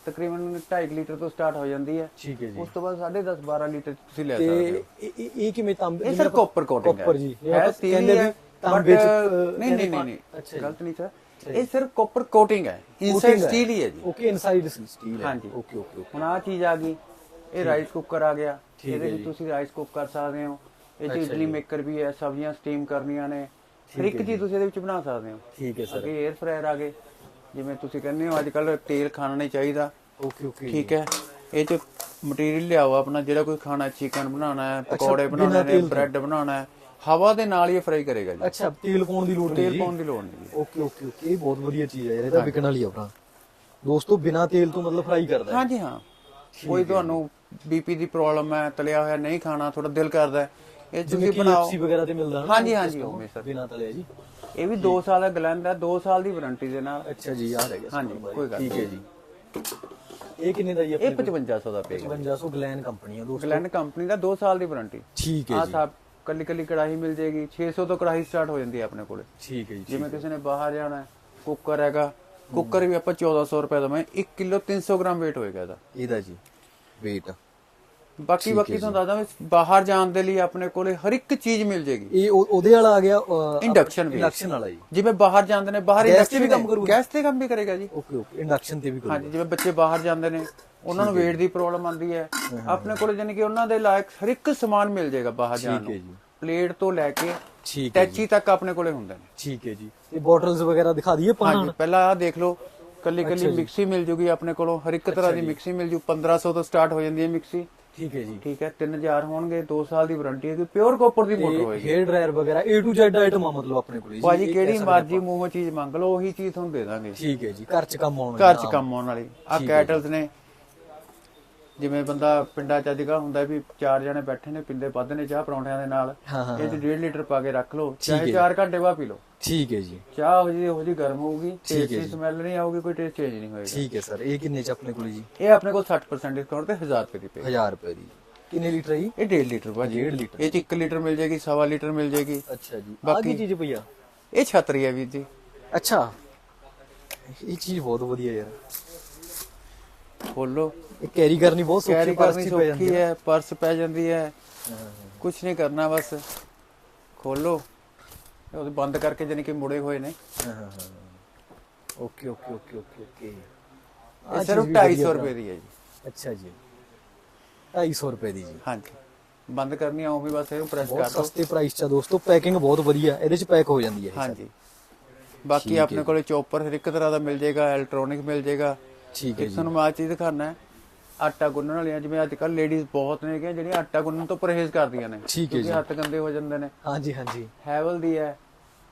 ਤਕਰੀਬਨ 2.5 ਲੀਟਰ ਤੋਂ ਸਟਾਰਟ ਹੋ ਜਾਂਦੀ ਹੈ। ਠੀਕ ਹੈ ਜੀ। ਉਸ ਤੋਂ ਬਾਅਦ 10.5 12 ਲੀਟਰ ਤੁਸੀਂ ਲੈ ਸਕਦੇ ਹੋ। ਤੇ ਇਹ- ਕਿਵੇਂ ਤਾਂਬੇ ਇਹ ਸਰ ਕਾਪਰ ਕੋਟਿੰਗ ਹੈ। ਕਾਪਰ ਜੀ। ਇਹ ਕਹਿੰਦੇ ਵੀ ਤਾਂਬੇ ਚ but, ਅਹ, ਨਹੀਂ ਨਹੀਂ ਨਹੀਂ ਨਹੀਂ ਅੱਛਾ ਜੀ। ਗਲਤ ਨਹੀਂ ਸਰ। ਇਹ ਸਿਰਫ ਕਾਪਰ ਕੋਟਿੰਗ ਹੈ। ਇਨਸਾਈਡ ਸਟੀਲ ਹੀ। ਹੈ ਜੀ। ਓਕੇ ਇਨਸਾਈਡ ਸਟੀਲ ਹੈ। ਹਾਂਜੀ। ਓਕੇ ਓਕੇ ਓਕੇ ਹੁਣ ਆ ਚੀਜ਼ ਆ ਗਈ। ਇਹ ਰਾਈਸ ਕੁੱਕਰ ਆ ਗਿਆ। ਠੀਕ ਇਹਦੇ ਹੈ ਵਿੱਚ ਜੀ। ਤੁਸੀਂ ਰਾਈਸ ਕੁੱਕ ਕਰ ਸਕਦੇ ਹੋ। ਇਹ ਚ ਅੱਛਾ ਇਡਲੀ ਜੀ। ਮੇਕਰ ਵੀ ਹੈ ਸਬਜ਼ੀਆਂ ਸਟੀਮ ਕਰਨੀਆਂ ਨੇ। ਹਰ ਠੀਕ ਇੱਕ ਹੈ ਚੀਜ਼ ਤੁਸੀਂ ਇਹਦੇ ਵਿੱਚ ਬਣਾ ਸਕਦੇ ਹੋ। ਠੀਕ ਹੈ ਸਰ। ਅੱਗੇ 에ਅਰ ਫਰਾਇਰ ਆ ਗਏ। ਜਿਵੇਂ ਤੁਸੀਂ ਕਹਿੰਦੇ ਹੋ ਅੱਜ ਕੱਲ ਤੇਲ ਖਾਣਾ ਨਹੀਂ ਚਾਹੀਦਾ। ਓਕੇ ਓਕੇ ਠੀਕ ਹੈ। ਇਹ ਚ ਮਟੀਰੀਅਲ ਲਿਆਓ ਆਪਣਾ। ਜਿਹੜਾ ਕੋਈ ਖਾਣਾ ਚਿਕਨ ਬਣਾਉਣਾ ਹੈ ਪਕੌੜੇ ਬਣਾਉਣੇ ਨੇ। ਬ੍ਰੈਡ ਬਣਾਉਣਾ ਹੈ। ਹਵਾ ਦੇ ਨਾਲ ਹੀ ਫਰਾਈ ਕਰੇਗਾ ਜੀ। ਅੱਛਾ ਤੇਲ ਪਾਉਣ ਦੀ ਲੋੜ ਨਹੀਂ ਤੇਲ ਪਾਉਣ ਦੀ ਲੋੜ ਨਹੀਂ ਜੀ। ਓਕੇ ਓਕੇ ਓਕੇ ਇਹ ਬਹੁਤ ਵਧੀਆ ਚੀਜ਼ ਹੈ ਯਾਰ ਇਹ ਤਾਂ ਵਿਕਣ ਵਾਲੀ ਆ ਆਪਣਾ। ਦੋਸਤੋ ਬਿਨਾ ਤੇਲ ਤੋਂ ਮਤਲਬ ਫਰਾਈ ਕਰਦਾ ਹੈ। ਹਾਂਜੀ ਹਾਂ। ਕੋਈ ਤੁਹਾਨੂੰ ਬੀਪੀ ਦੀ ਪ੍ਰੋਬਲਮ ਹੈ ਤਲਿਆ ਹੋਇਆ ਨਹੀਂ ਖਾਣਾ ਥੋੜਾ ਦਿਲ ਕਰਦਾ ਹੈ ਇਹ ਤੁਸੀਂ ਬਣਾਓ। FC ਵਗੈਰਾ ਤੇ ਮਿਲਦਾ ਹਾਂਜੀ ਹਾਂਜੀ ਉਵੇਂ ਸਰ ਬਿਨਾ ਤਲਿਆ ਜੀ। ਇਹ ਵੀ 2 ਸਾਲ ਦਾ ਗਲੈਂਡ ਹੈ 2 ਸਾਲ ਦੀ ਵਾਰੰਟੀ ਦੇ ਨਾਲ। ਅੱਛਾ ਜੀ ਯਾਦ ਹੈ ਗਿਆ ਹਾਂਜੀ, ਕੋਈ ਗੱਲ ਠੀਕ ਹੈ ਜੀ। ਇਹ ਕਿੰਨੇ ਦਾ ਜੀ ਇਹ 5500 ਦਾ ਪਏਗਾ 5500 ਗਲੈਨ ਕੰਪਨੀ ਆ ਦੋਸਤੋ। ਗਲੈਂਡ ਕੰਪਨੀ ਦਾ 2 ਸਾਲ ਦੀ ਵਾਰੰਟੀ ਠੀਕ ਹੈ ਆ ਜੀ। ਸਾਹਿਬ ਕੱਲੀ ਕੱਲੀ ਕੜਾਹੀ ਮਿਲ ਜਾਏਗੀ 600 ਤੋਂ ਕੜਾਹੀ ਸਟਾਰਟ ਹੋ ਜਾਂਦੀ ਹੈ ਆਪਣੇ ਕੋਲੇ। ਠੀਕ ਹੈ ਜੀ ਜਿਵੇਂ ਕਿਸੇ ਨੇ ਬਾਹਰ ਜਾਣਾ ਹੈ ਕੁੱਕਰ ਹੈਗਾ ਕੁੱਕਰ ਵੀ ਆਪਾਂ 1400 ਰੁਪਏ ਦਾ ਮੈਂ 1 ਕਿਲੋ 300 ਗ੍ਰਾਮ weight ਹੋਏਗਾ ਇਹਦਾ। ਇਹਦਾ ਜੀ weight ਬਾਕੀ ਬਾਕੀ ਤੁਹਾਨੂੰ ਦੱਸਦਾ ਮੈਂ ਬਾਹਰ ਜਾਣ ਦੇ ਲਈ ਆਪਣੇ ਕੋਲੇ ਹਰ ਇੱਕ ਚੀਜ਼ ਮਿਲ ਜੇਗੀ ਇਹ ਉਹ- ਉਹਦੇ ਵਾਲਾ ਆ ਗਿਆ ਇੰਡਕਸ਼ਨ ਵੀ ਇੰਡਕਸ਼ਨ ਵਾਲਾ ਜੀ। ਜਿਵੇਂ ਬਾਹਰ ਜਾਂਦੇ ਨੇ ਬਾਹਰ ਤੇ ਵੀ ਕੰਮ ਕਰੂਗਾ? ਗੈਸ ਤੇ ਕੰਮ ਵੀ ਕਰੇਗਾ ਜੀ। ਓਕੇ ਓਕੇ ਇੰਡਕਸ਼ਨ ਤੇ ਵੀ ਕਰੋ ਹਾਂਜੀ ਜਿਵੇਂ ਬੱਚੇ ਬਾਹਰ ਜਾਂਦੇ ਨੇ ਉਹਨਾਂ ਨੂੰ weight ਦੀ ਪ੍ਰੋਬਲਮ ਆਉਂਦੀ ਹੈ। ਆਪਣੇ ਕੋਲੇ ਜਾਨੀ ਕਿ ਉਹਨਾਂ ਦੇ ਲਾਇਕ ਹਰ ਇੱਕ ਸਮਾਨ ਮਿਲ ਜਾਏਗਾ ਬਾਹਰ ਜਾਣ ਠੀਕ ਹੈ ਨੂੰ ਜੀ। ਪਲੇਟ ਤੋਂ ਲੈ ਕੇ ਠੀਕ ਹੈ ਜੀ। ਟੈਚੀ ਤੱਕ ਆਪਣੇ ਕੋਲੇ ਹੁੰਦੇ ਨੇ। ਠੀਕ ਹੈ ਜੀ। ਤੇ ਬੋਟਲਸ ਵਗੈਰਾ ਦਿਖਾ ਦਈਏ ਪਾਣਾ ਹਾਂਜੀ ਪਹਿਲਾਂ ਆ ਦੇਖ ਲਓ ਕੱਲੀ ਕੱਲੀ ਮਿਕਸੀ ਮਿਲ ਜੂਗੀ ਆਪਣੇ ਕੋਲੋਂ। ਹਰ ਇੱਕ ਤਰ੍ਹਾਂ ਦੀ ਮਿਕਸੀ ਮਿਲ ਜੂ। 1500 ਤੋਂ ਸਟਾਰਟ ਹੋ ਜਾਂਦੀ ਹੈ ਮਿਕਸੀ। ਠੀਕ ਹੈ ਜੀ। ਠੀਕ ਹੈ 3000 ਹੋਣਗੇ 2 ਸਾਲ ਦੀ ਵਾਰੰਟੀ ਹੈ ਕਿ ਪਿਓਰ ਕਾਪਰ ਦੀ ਮੋਟਰ ਹੋਏਗੀ। ਹੇਅਰ ਡਰਾਇਰ ਵਗੈਰਾ A to Z ਆਈਟਮ ਆ ਮਤਲਬ ਆਪਣੇ ਕੋਲ ਜੀ। ਭਾਜੀ ਕਿਹੜੀ ਮਰਜ਼ੀ ਮੂੰਹੋਂ ਚੀਜ਼ ਮੰਗ ਲਓ ਉਹੀ ਚੀਜ਼ ਤੁਹਾਨੂੰ ਦੇ ਦਾਂਗੇ। ਠੀਕ ਹੈ ਜੀ ਘਰ ਚ ਕੰਮ ਆਉਣ ਘਰ 'ਚ ਕੰਮ ਆਉਣ ਵਾਲੀ। ਆ ਕੈਟਲਸ ਨੇ ਜਿਵੇਂ ਬੰਦਾ ਪਿੰਡਾਂ 'ਚ ਅੱਜ ਕੱਲ੍ਹ ਹੁੰਦਾ ਵੀ ਚਾਰ ਜਣੇ ਬੈਠੇ ਨੇ ਪਿੰਦੇ ਵੱਧ ਨੇ ਚਾਹ ਪਰੌਂਠਿਆਂ ਦੇ ਨਾਲ ਇਹ 'ਚ 1.5 ਲੀਟਰ ਪਾ ਕੇ ਰੱਖ ਲਓ ਚਾਹੇ 4 ਘੰਟੇ ਬਾਅਦ ਪੀ ਲਓ। ਠੀਕ ਹੈ ਜੀ। ਚਾਹ ਹੋ ਜੀ ਹੋ ਜੀ ਗਰਮ ਹੋਊਗੀ ਟੇਸਟ ਸਮੈਲ ਨਹੀਂ ਆਊਗੀ ਕੋਈ ਟੇਸਟ ਚੇਂਜ ਨਹੀਂ ਹੋਏਗਾ। ਠੀਕ ਹੈ ਸਰ ਇਹ ਕਿੰਨੇ ਚ ਆਪਣੇ ਕੋਲ ਜੀ? ਇਹ ਆਪਣੇ ਕੋਲ 60% ਡਿਸਕਾਊਂਟ ਤੇ 1000 ਰੁਪਏ ਦੀ ਪਏ 1000 ਰੁਪਏ ਦੀ। ਕਿੰਨੇ ਲੀਟਰ ਹੈ ਜੀ? ਇਹ 1.5 ਲੀਟਰ ਭਾਜੀ। 1.5 ਲੀਟਰ। ਇਹ 'ਚ 1 ਲੀਟਰ ਮਿਲ ਜਾਏਗੀ ਸਵਾ ਲੀਟਰ ਮਿਲ ਜਾਏਗੀ। ਅੱਛਾ ਜੀ। ਬਾਕੀ- ਚੀਜ਼ ਪਈ ਆ? ਇਹ ਛਤਰੀ ਹੈ ਵੀਰ ਜੀ। ਅੱਛਾ। ਇਹ ਚੀਜ਼ ਬਹੁਤ ਵਧੀਆ ਯਾਰ। ਖੋਲੋ। ਇਹ ਕੈਰੀ ਕਰਨੀ ਬਹੁਤ ਸੌਖੀ ਕਰਨੀ ਚ ਪੈ ਜਾਂਦੀ ਸੌਖੀ ਹੈ ਪਰਸ ਪੈ ਜਾਂਦੀ ਹੈ। ਕੁਝ ਨਹੀਂ ਕਰਨਾ ਬਸ। ਖੋਲੋ। ਉਹ ਬੰਦ ਕਰਕੇ ਜਾਨੀ ਕਿ ਮੁੜੇ ਹੋਏ ਨੇ। ਹਾਂ ਹਾਂ ਹਾਂ। Okay okay okay okay okay ਇਹ ਸਿਰਫ 250 ਰੁਪਏ ਦੀ ਹੈ ਜੀ। ਅੱਛਾ ਜੀ। 250 ਰੁਪਏ ਦੀ ਜੀ। ਹਾਂਜੀ। ਬੰਦ ਕਰਨੀ ਆਉਂ ਵੀ ਬਸ ਇਹਨੂੰ ਪ੍ਰੈਸ ਕਰ ਦਿਓ। ਸਸਤੇ ਪ੍ਰਾਈਸ ਚ ਦੋਸਤੋ ਪੈਕਿੰਗ ਬਹੁਤ ਵਧੀਆ ਇਹਦੇ ਚ ਪੈਕ ਹੋ ਜਾਂਦੀ ਹੈ ਹਾਂਜੀ। ਬਾਕੀ ਆਪਣੇ ਕੋਲੇ ਚੋਪਰ ਹਰ ਇੱਕ ਤਰ੍ਹਾਂ ਦਾ ਮਿਲ ਜਾਏਗਾ ਇਲੈਕਟ੍ਰੋਨਿਕ ਮਿਲ ਜਾਏਗਾ। ਠੀਕ ਹੈ ਜੀ। ਤੁਹਾਨੂੰ ਮੈਂ ਆਹ ਚੀਜ਼ ਦਿਖਾਣਾ ਹੈ ਆਟਾ ਗੁੰਨਣ ਵਾਲੀਆਂ ਜਿਵੇਂ ਅੱਜ ਕੱਲ ਲੇਡੀਜ਼ ਬਹੁਤ ਨੇ ਕਿ ਜਿਹੜੀਆਂ ਆਟਾ ਗੁੰਨਣ ਤੋਂ ਪਰਹੇਜ਼ ਕਰਦੀਆਂ ਨੇ ਠੀਕ ਹੈ ਜੀ। ਹੱਥ ਗੰਦੇ ਹੋ ਜਾਂਦੇ ਨੇ। ਹਾਂਜੀ ਹਾਂਜੀ। ਹੈਵਲ ਦੀ ਹੈ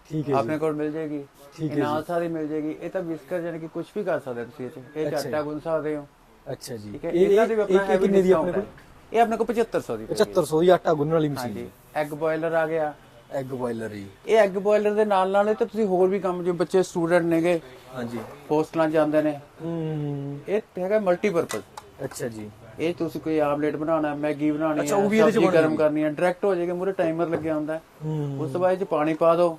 ਠੀਕ ਹੈ ਆਪਣੇ ਕੋਲ ਮਿਲ ਜਾਏਗੀ ਠੀਕ ਹੈ ਇਨਾਲਸਾ ਦੀ ਮਿਲ ਜਾਏਗੀ ਇਹ ਤਾਂ ਵਿਸਕਰ ਜਾਨੀ ਕਿ ਕੁਝ ਵੀ ਕਰ ਸਕਦੇ ਤੁਸੀਂ ਇਹ 'ਚ ਇਹ ਆਟਾ ਗੁੰਨ ਸਕਦੇ ਹੋ। ਅੱਛਾ ਜੀ। ਠੀਕ ਹੈ ਇਹ ਇਹਨਾਂ ਦੀ ਵੀ ਆਪਣਾ ਕਿੰਨੇ ਦੀ ਆਪਣੇ ਕੋਲ? ਇਹ ਆਪਣੇ ਕੋਲ 7500 ਦੀ ਪਏਗੀ। 7500 ਦੀ ਆਟਾ ਗੁੰਨਣ ਵਾਲੀ ਮਸ਼ੀਨ ਐਗ ਬੋਇਲਰ ਆ ਗਿਆ। ਐਗ ਬੋਇਲਰ ਜੀ ਇਹ ਐਗ ਬੋਇਲਰ ਦੇ ਨਾਲ ਨਾਲ ਤਾਂ ਤੁਸੀਂ ਹੋਰ ਵੀ ਕੰਮ ਜਿਵੇਂ ਬੱਚੇ ਸਟੂਡੈਂਟ ਨੇਗੇ ਹਾਂਜੀ। ਹੋਸਟਲਾਂ ਜਾਂਦੇ ਨੇ। ਹੂੰ ਇਹ ਹੈਗਾ ਮਲਟੀਪਰਪਸ ਅੱਛਾ ਜੀ। ਇਹ ਤੁਸੀਂ ਕੋਈ ਆਮਲੇਟ ਬਣਾਉਣਾ ਮੈਗੀ ਬਣਾਉਣੀ ਅੱਛਾ, ਉਹ ਵੀ ਇਹਦੇ ਚ ਗਰਮ ਕਰਨੀ ਹੈ ਡਾਇਰੈਕਟ ਹੋ ਜਾਏਗਾ ਮੂਰੇ ਟਾਈਮਰ ਲੱਗਿਆ ਹੁੰਦਾ। ਉਸ ਤੋਂ ਬਾਅਦ ਇਹ 'ਚ ਪਾਣੀ ਪਾ ਦਿਓ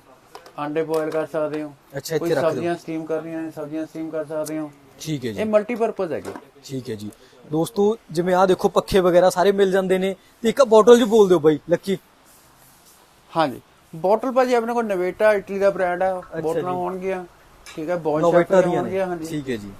ਆਂਡੇ ਬੋਇਲ ਕਰ ਸਕਦੇ ਹੋ। ਅੱਛਾ ਇੱਥੇ ਰੱਖ ਦਿਓ। ਸਬਜ਼ੀਆਂ ਸਟੀਮ ਕਰਨੀਆਂ ਨੇ ਸਬਜ਼ੀਆਂ ਸਟੀਮ ਕਰ ਸਕਦੇ ਹੋ। ਠੀਕ ਹੈ ਜੀ। ਇਹ ਮਲਟੀਪਰਪਸ ਹੈਗੇ। ਠੀਕ ਹੈ ਜੀ। ਦੋਸਤੋ ਜਿਵੇਂ ਆ ਦੇਖੋ ਪੱਖੇ ਵਗੈਰਾ ਸਾਰੇ ਮਿਲ ਜਾਂਦੇ ਨੇ ਤੇ ਇੱਕ ਬੋਟਲ ਜੀ ਬੋਲ ਦਿਓ ਬਾਈ ਲੱਕੀ। ਹਾਂਜੀ। ਬੋਟਲ ਭਾਜੀ ਆਪਣੇ ਕੋਲ ਨਵੇਟਾ ਇਟਲੀ ਦਾ ਬ੍ਰਾਂਡ ਹੈ ਬੋਟਲਾਂ ਹੋਣਗੀਆਂ ਠੀਕ ਹੈ ਬੌਨ ਸ਼ੈਫ ਦੀਆਂ ਹੋਣਗੀਆਂ ਹਾਂਜੀ। ਠੀਕ ਹੈ ਜੀ।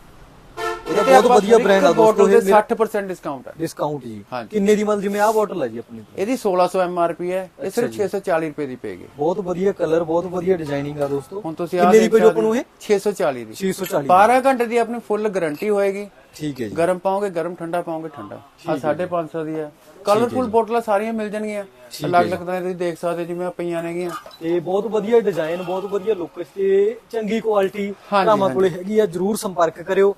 ਇਹਦਾ ਬਹੁਤ ਵਧੀਆ ਬ੍ਰਾਂਡ ਆ ਦੋਸਤੋ ਇਹ ਤੇ 60% ਡਿਸਕਾਊਂਟ ਹੈ ਡਿਸਕਾਊਂਟ ਜੀ। ਕਿੰਨੇ ਦੀ ਮਤਲਬ ਜਿਵੇਂ ਆਹ ਬੋਟਲ ਹੈ ਜੀ ਆਪਣੀ। ਇਹਦੀ 1600 MRP ਹੈ ਇਹ ਸਿਰਫ 640 ਰੁਪਏ ਦੀ ਪਏਗੀ ਬਹੁਤ ਵਧੀਆ ਕਲਰ ਬਹੁਤ ਵਧੀਆ ਡਿਜ਼ਾਈਨਿੰਗ ਆ ਦੋਸਤੋ। ਹੁਣ ਤੁਸੀਂ ਕਿੰਨੇ ਦੀ ਪਈ ਆਪਾਂ ਨੂੰ ਇਹ 640 ਦੀ। 640 12 ਘੰਟੇ ਦੀ ਆਪਣੀ ਫੁੱਲ ਗਾਰੰਟੀ ਹੋਏਗੀ। ਠੀਕ ਹੈ ਜੀ। ਗਰਮ ਪਾਓਗੇ ਗਰਮ ਠੰਡਾ ਪਾਓਗੇ ਠੰਡਾ। ਆ 550 ਦੀ ਹੈ ਕਲਰਫੁਲ ਬੋਟਲਾਂ ਸਾਰੀਆਂ ਮਿਲ ਜਾਣਗੀਆਂ। ਅਲੱਗ ਅਲੱਗ ਤਰ੍ਹਾਂ ਦੀ ਤੁਸੀਂ ਦੇਖ ਸਕਦੇ ਜਿਵੇਂ ਪਈਆਂ ਨੇਗੀਆਂ। ਤੇ ਬਹੁਤ ਵਧੀਆ ਡਿਜ਼ਾਈਨ ਬਹੁਤ ਵਧੀਆ ਲੁੱਕ ਤੇ ਚੰਗੀ ਕੁਆਲਿਟੀ ਭਰਾਵਾਂ ਕੋਲੇ ਹੈਗੀ ਆ ਜਰੂਰ ਸੰਪਰਕ ਕਰਿਓ।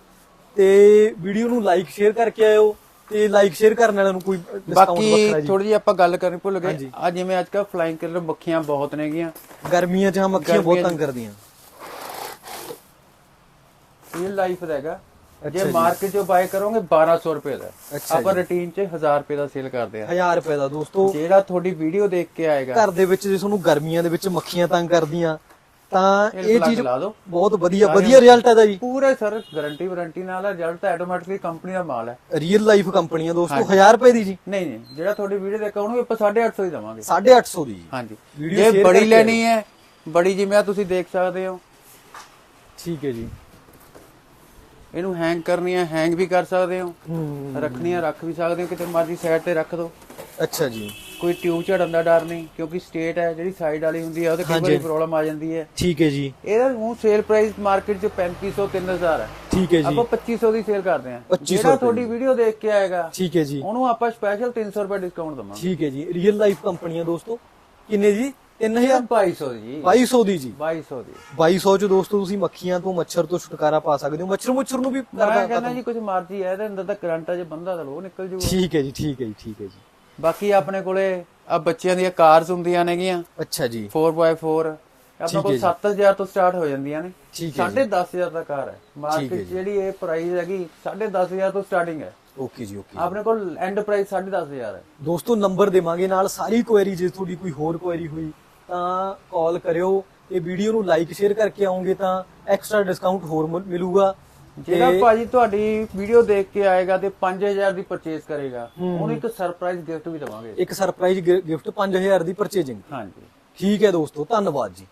ਤੇ ਵੀਡੀਓ ਨੂੰ ਲਾਈਕ ਸ਼ੇਅਰ ਕਰਕੇ ਆਇਓ ਤੇ ਲਾਈਕ ਸ਼ੇਅਰ ਕਰਨ ਵਾਲਿਆਂ ਨੂੰ ਕੋਈ ਡਿਸਕਾਊਂਟ ਬਾਕੀ ਵੱਖਰਾ ਜੀ। ਥੋੜੀ ਜਿਹੀ ਆਪਾਂ ਗੱਲ ਕਰਨੀ ਭੁੱਲ ਗਏ। ਹਾਂਜੀ। ਆ ਜਿਵੇਂ ਅੱਜ ਕੱਲ ਫਲਾਈਂਗ ਕਲਰ ਮੱਖੀਆਂ ਬਹੁਤ ਨੇਗੀਆਂ। ਗਰਮੀਆਂ 'ਚ ਹਾਂ ਮੱਖੀਆਂ ਬਹੁਤ ਗਰਮੀਆਂ 'ਚ- ਤੰਗ ਕਰਦੀਆਂ। ਰੀਅਲ ਲਾਈਫ ਦਾ ਹੈਗਾ। ਜੇ ਅੱਛਾ ਜੀ। ਮਾਰਕੀਟ 'ਚੋਂ ਬਾਏ ਕਰੋਗੇ 1200 ਰੁਪਏ ਦਾ ਅੱਛਾ ਆਪਾਂ ਜੀ। ਰੁਟੀਨ 'ਚ 1000 ਰੁਪਏ ਦਾ ਸੇਲ ਕਰਦੇ ਆ 1000 ਰੁਪਏ ਦਾ ਦੋਸਤੋ। ਜਿਹੜਾ ਤੁਹਾਡੀ ਵੀਡੀਓ ਦੇਖ ਕੇ ਆਏਗਾ। ਘਰ ਦੇ ਵਿੱਚ ਜੇ ਤੁਹਾਨੂੰ ਗਰਮੀਆਂ ਦੇ ਵਿੱਚ ਮੱਖੀਆਂ ਤੰਗ ਕਰਦੀਆਂ ਤਾਂ ਇਹ ਚੀਜ਼। ਬਹੁਤ ਵਧੀਆ ਵਧੀਆ ਰਿਜ਼ਲਟ ਹੈ ਦਾ ਜੀ। ਪੂਰੇ ਸਰ ਗਾਰੰਟੀ ਵਾਰੰਟੀ ਨਾਲ ਰਿਜ਼ਲਟ ਤਾਂ ਆਟੋਮੈਟਿਕਲੀ ਕੰਪਨੀ ਦਾ ਮਾਲ ਹੈ। ਰੀਅਲ ਲਾਈਫ ਕੰਪਨੀ ਆ ਦੋਸਤੋ 1000 ਰੁਪਏ ਦੀ ਜੀ। ਨਹੀਂ ਨਹੀਂ ਜਿਹੜਾ ਤੁਹਾਡੀ ਵੀਡੀਓ ਦੇਖ ਉਹਨੂੰ ਆਪਾਂ 850 ਹੀ ਦਵਾਂਗੇ। 850 ਦੀ ਜੀ। ਹਾਂਜੀ। ਜੇ ਬੜੀ ਲੈਣੀ ਹੈ ਬੜੀ ਜਿਵੇਂ ਆ ਤੁਸੀਂ ਦੇਖ ਸਕਦੇ ਹੋ। ਠੀਕ ਹੈ ਜੀ। ਇਹਨੂੰ ਹੈਂਗ ਕਰਨੀ ਹੈ ਹੈਂਗ ਵੀ ਕਰ ਸਕਦੇ ਹੋ। ਹੂੰ। ਰੱਖਣੀ ਹੈ ਰੱਖ ਵੀ ਸਕਦੇ ਹੋ ਕਿਤੇ ਮਰਜ਼ੀ ਸਾਈਡ ਤੇ ਰੱਖ ਦਿਓ। ਅੱਛਾ ਜੀ। ਕੋਈ ਟਿਊਬ ਝੜਨ ਦਾ ਡਰ ਨਹੀਂ ਕਿਉਂਕਿ ਸਟੇਟ ਹੈ ਜਿਹੜੀ ਸਾਈਡ ਵਾਲੀ ਹੁੰਦੀ ਹੈ ਉਹਦੇ ਕਈ। ਵਾਰੀ ਪ੍ਰੋਬਲਮ ਆ ਜਾਂਦੀ ਹੈ। ਠੀਕ ਹੈ ਜੀ। ਇਹਦਾ ਹੁਣ ਸੇਲ ਪ੍ਰਾਈਸ ਮਾਰਕੀਟ 'ਚ 3500 3000 ਹੈ। ਠੀਕ ਹੈ ਜੀ। ਆਪਾਂ 2500 ਦੀ ਸੇਲ ਕਰਦੇ ਹਾਂ। 2500 ਜਿਹੜਾ ਤੁਹਾਡੀ ਵੀਡੀਓ ਦੇਖ ਕੇ ਆਏਗਾ ਠੀਕ ਹੈ ਜੀ। ਉਹਨੂੰ ਆਪਾਂ ਸਪੈਸ਼ਲ 300 ਰੁਪਏ ਡਿਸਕਾਊਂਟ ਦਵਾਂਗੇ। ਠੀਕ ਹੈ ਜੀ। ਰੀਅਲ ਲਾਈਫ ਕੰਪਨੀ ਆ ਦੋਸਤੋ ਕਿੰਨੇ ਜੀ? 3000 2200 ਜੀ। 2200 ਦੀ ਜੀ। 2200 ਦੀ। 2200 ਚ ਦੋਸਤੋ ਤੁਸੀਂ ਮੱਖੀਆਂ ਤੋਂ ਮੱਛਰ ਤੋਂ ਛੁਟਕਾਰਾ ਪਾ ਸਕਦੇ ਹੋ। ਮੱਛਰ ਮੁੱਛਰ ਨੂੰ ਵੀ ਕਰਦਾ ਕਹਿੰਦਾ ਜੀ ਕੁਝ ਮਰਜ਼ੀ ਹੈ ਇਹਦੇ ਅੰਦਰ ਤਾਂ ਕਰੰਟ ਹੈ ਜੇ ਬੰਦਾ ਤਾਂ ਲੋ ਨਿਕਲ ਜੂਗਾ। ਠੀਕ ਹੈ ਜੀ ਠੀਕ ਹੈ ਜੀ ਠੀਕ ਹੈ ਜੀ। ਬਾਕੀ ਆਪਣੇ ਕੋਲੇ ਆ ਬੱਚਿਆਂ ਦੀਆਂ ਕਾਰਸ ਹੁੰਦੀਆਂ ਨੇਗੀਆਂ। ਅੱਛਾ ਜੀ। 4x4 ਆਪਣੇ ਕੋਲ 7000 ਤੋਂ ਸਟਾਰਟ ਹੋ ਜਾਂਦੀਆਂ ਨੇ। ਠੀਕ ਹੈ 10500 ਦਾ ਕਾਰ ਹੈ। ਮਾਰਕੀਟ। ਜਿਹੜੀ ਇਹ ਪ੍ਰਾਈਸ ਹੈਗੀ 10500 ਤੋਂ ਸਟਾਰਟਿੰਗ ਹੈ। ਓਕੇ ਜੀ ਓਕੇ। ਆਪਣੇ ਕੋਲ ਐਂਡ ਪ੍ਰਾਈਸ 10500 ਹੈ। ਦੋਸਤੋ ਨੰਬਰ ਦੇਵਾਂਗੇ ਨਾਲ। ਸਾਰੀ ਕੁਐਰੀ ਜੇ ਤੁਹਾਡੀ ਕੋਈ ਹੋਰ ਕੁਐਰੀ ਹੋਈ ਤਾਂ ਕਾਲ ਕਰਿਓ। ਤੇ ਵੀਡੀਓ ਨੂੰ ਲਾਈਕ ਸ਼ੇਅਰ ਕਰਕੇ ਆਉਂਗੇ ਤਾਂ ਐਕਸਟਰਾ ਡਿਸਕਾਊਂਟ ਹੋਰ ਮਿਲ- ਮਿਲੂਗਾ। ਜਿਹੜਾ ਭਾਜੀ ਤੁਹਾਡੀ ਵੀਡੀਓ ਦੇਖ ਕੇ ਆਏਗਾ ਤੇ 5000 ਦੀ ਪਰਚੇਸ ਕਰੇਗਾ ਉਹਨੂੰ ਇੱਕ ਸਰਪ੍ਰਾਈਜ਼ ਗਿਫਟ ਵੀ ਦਵਾਂਗੇ। ਇੱਕ ਸਰਪ੍ਰਾਈਜ਼ ਗਿਫਟ 5000 ਦੀ ਪਰਚੇਜਿੰਗ ਹਾਂਜੀ। ਠੀਕ ਹੈ ਦੋਸਤੋ ਧੰਨਵਾਦ ਜੀ।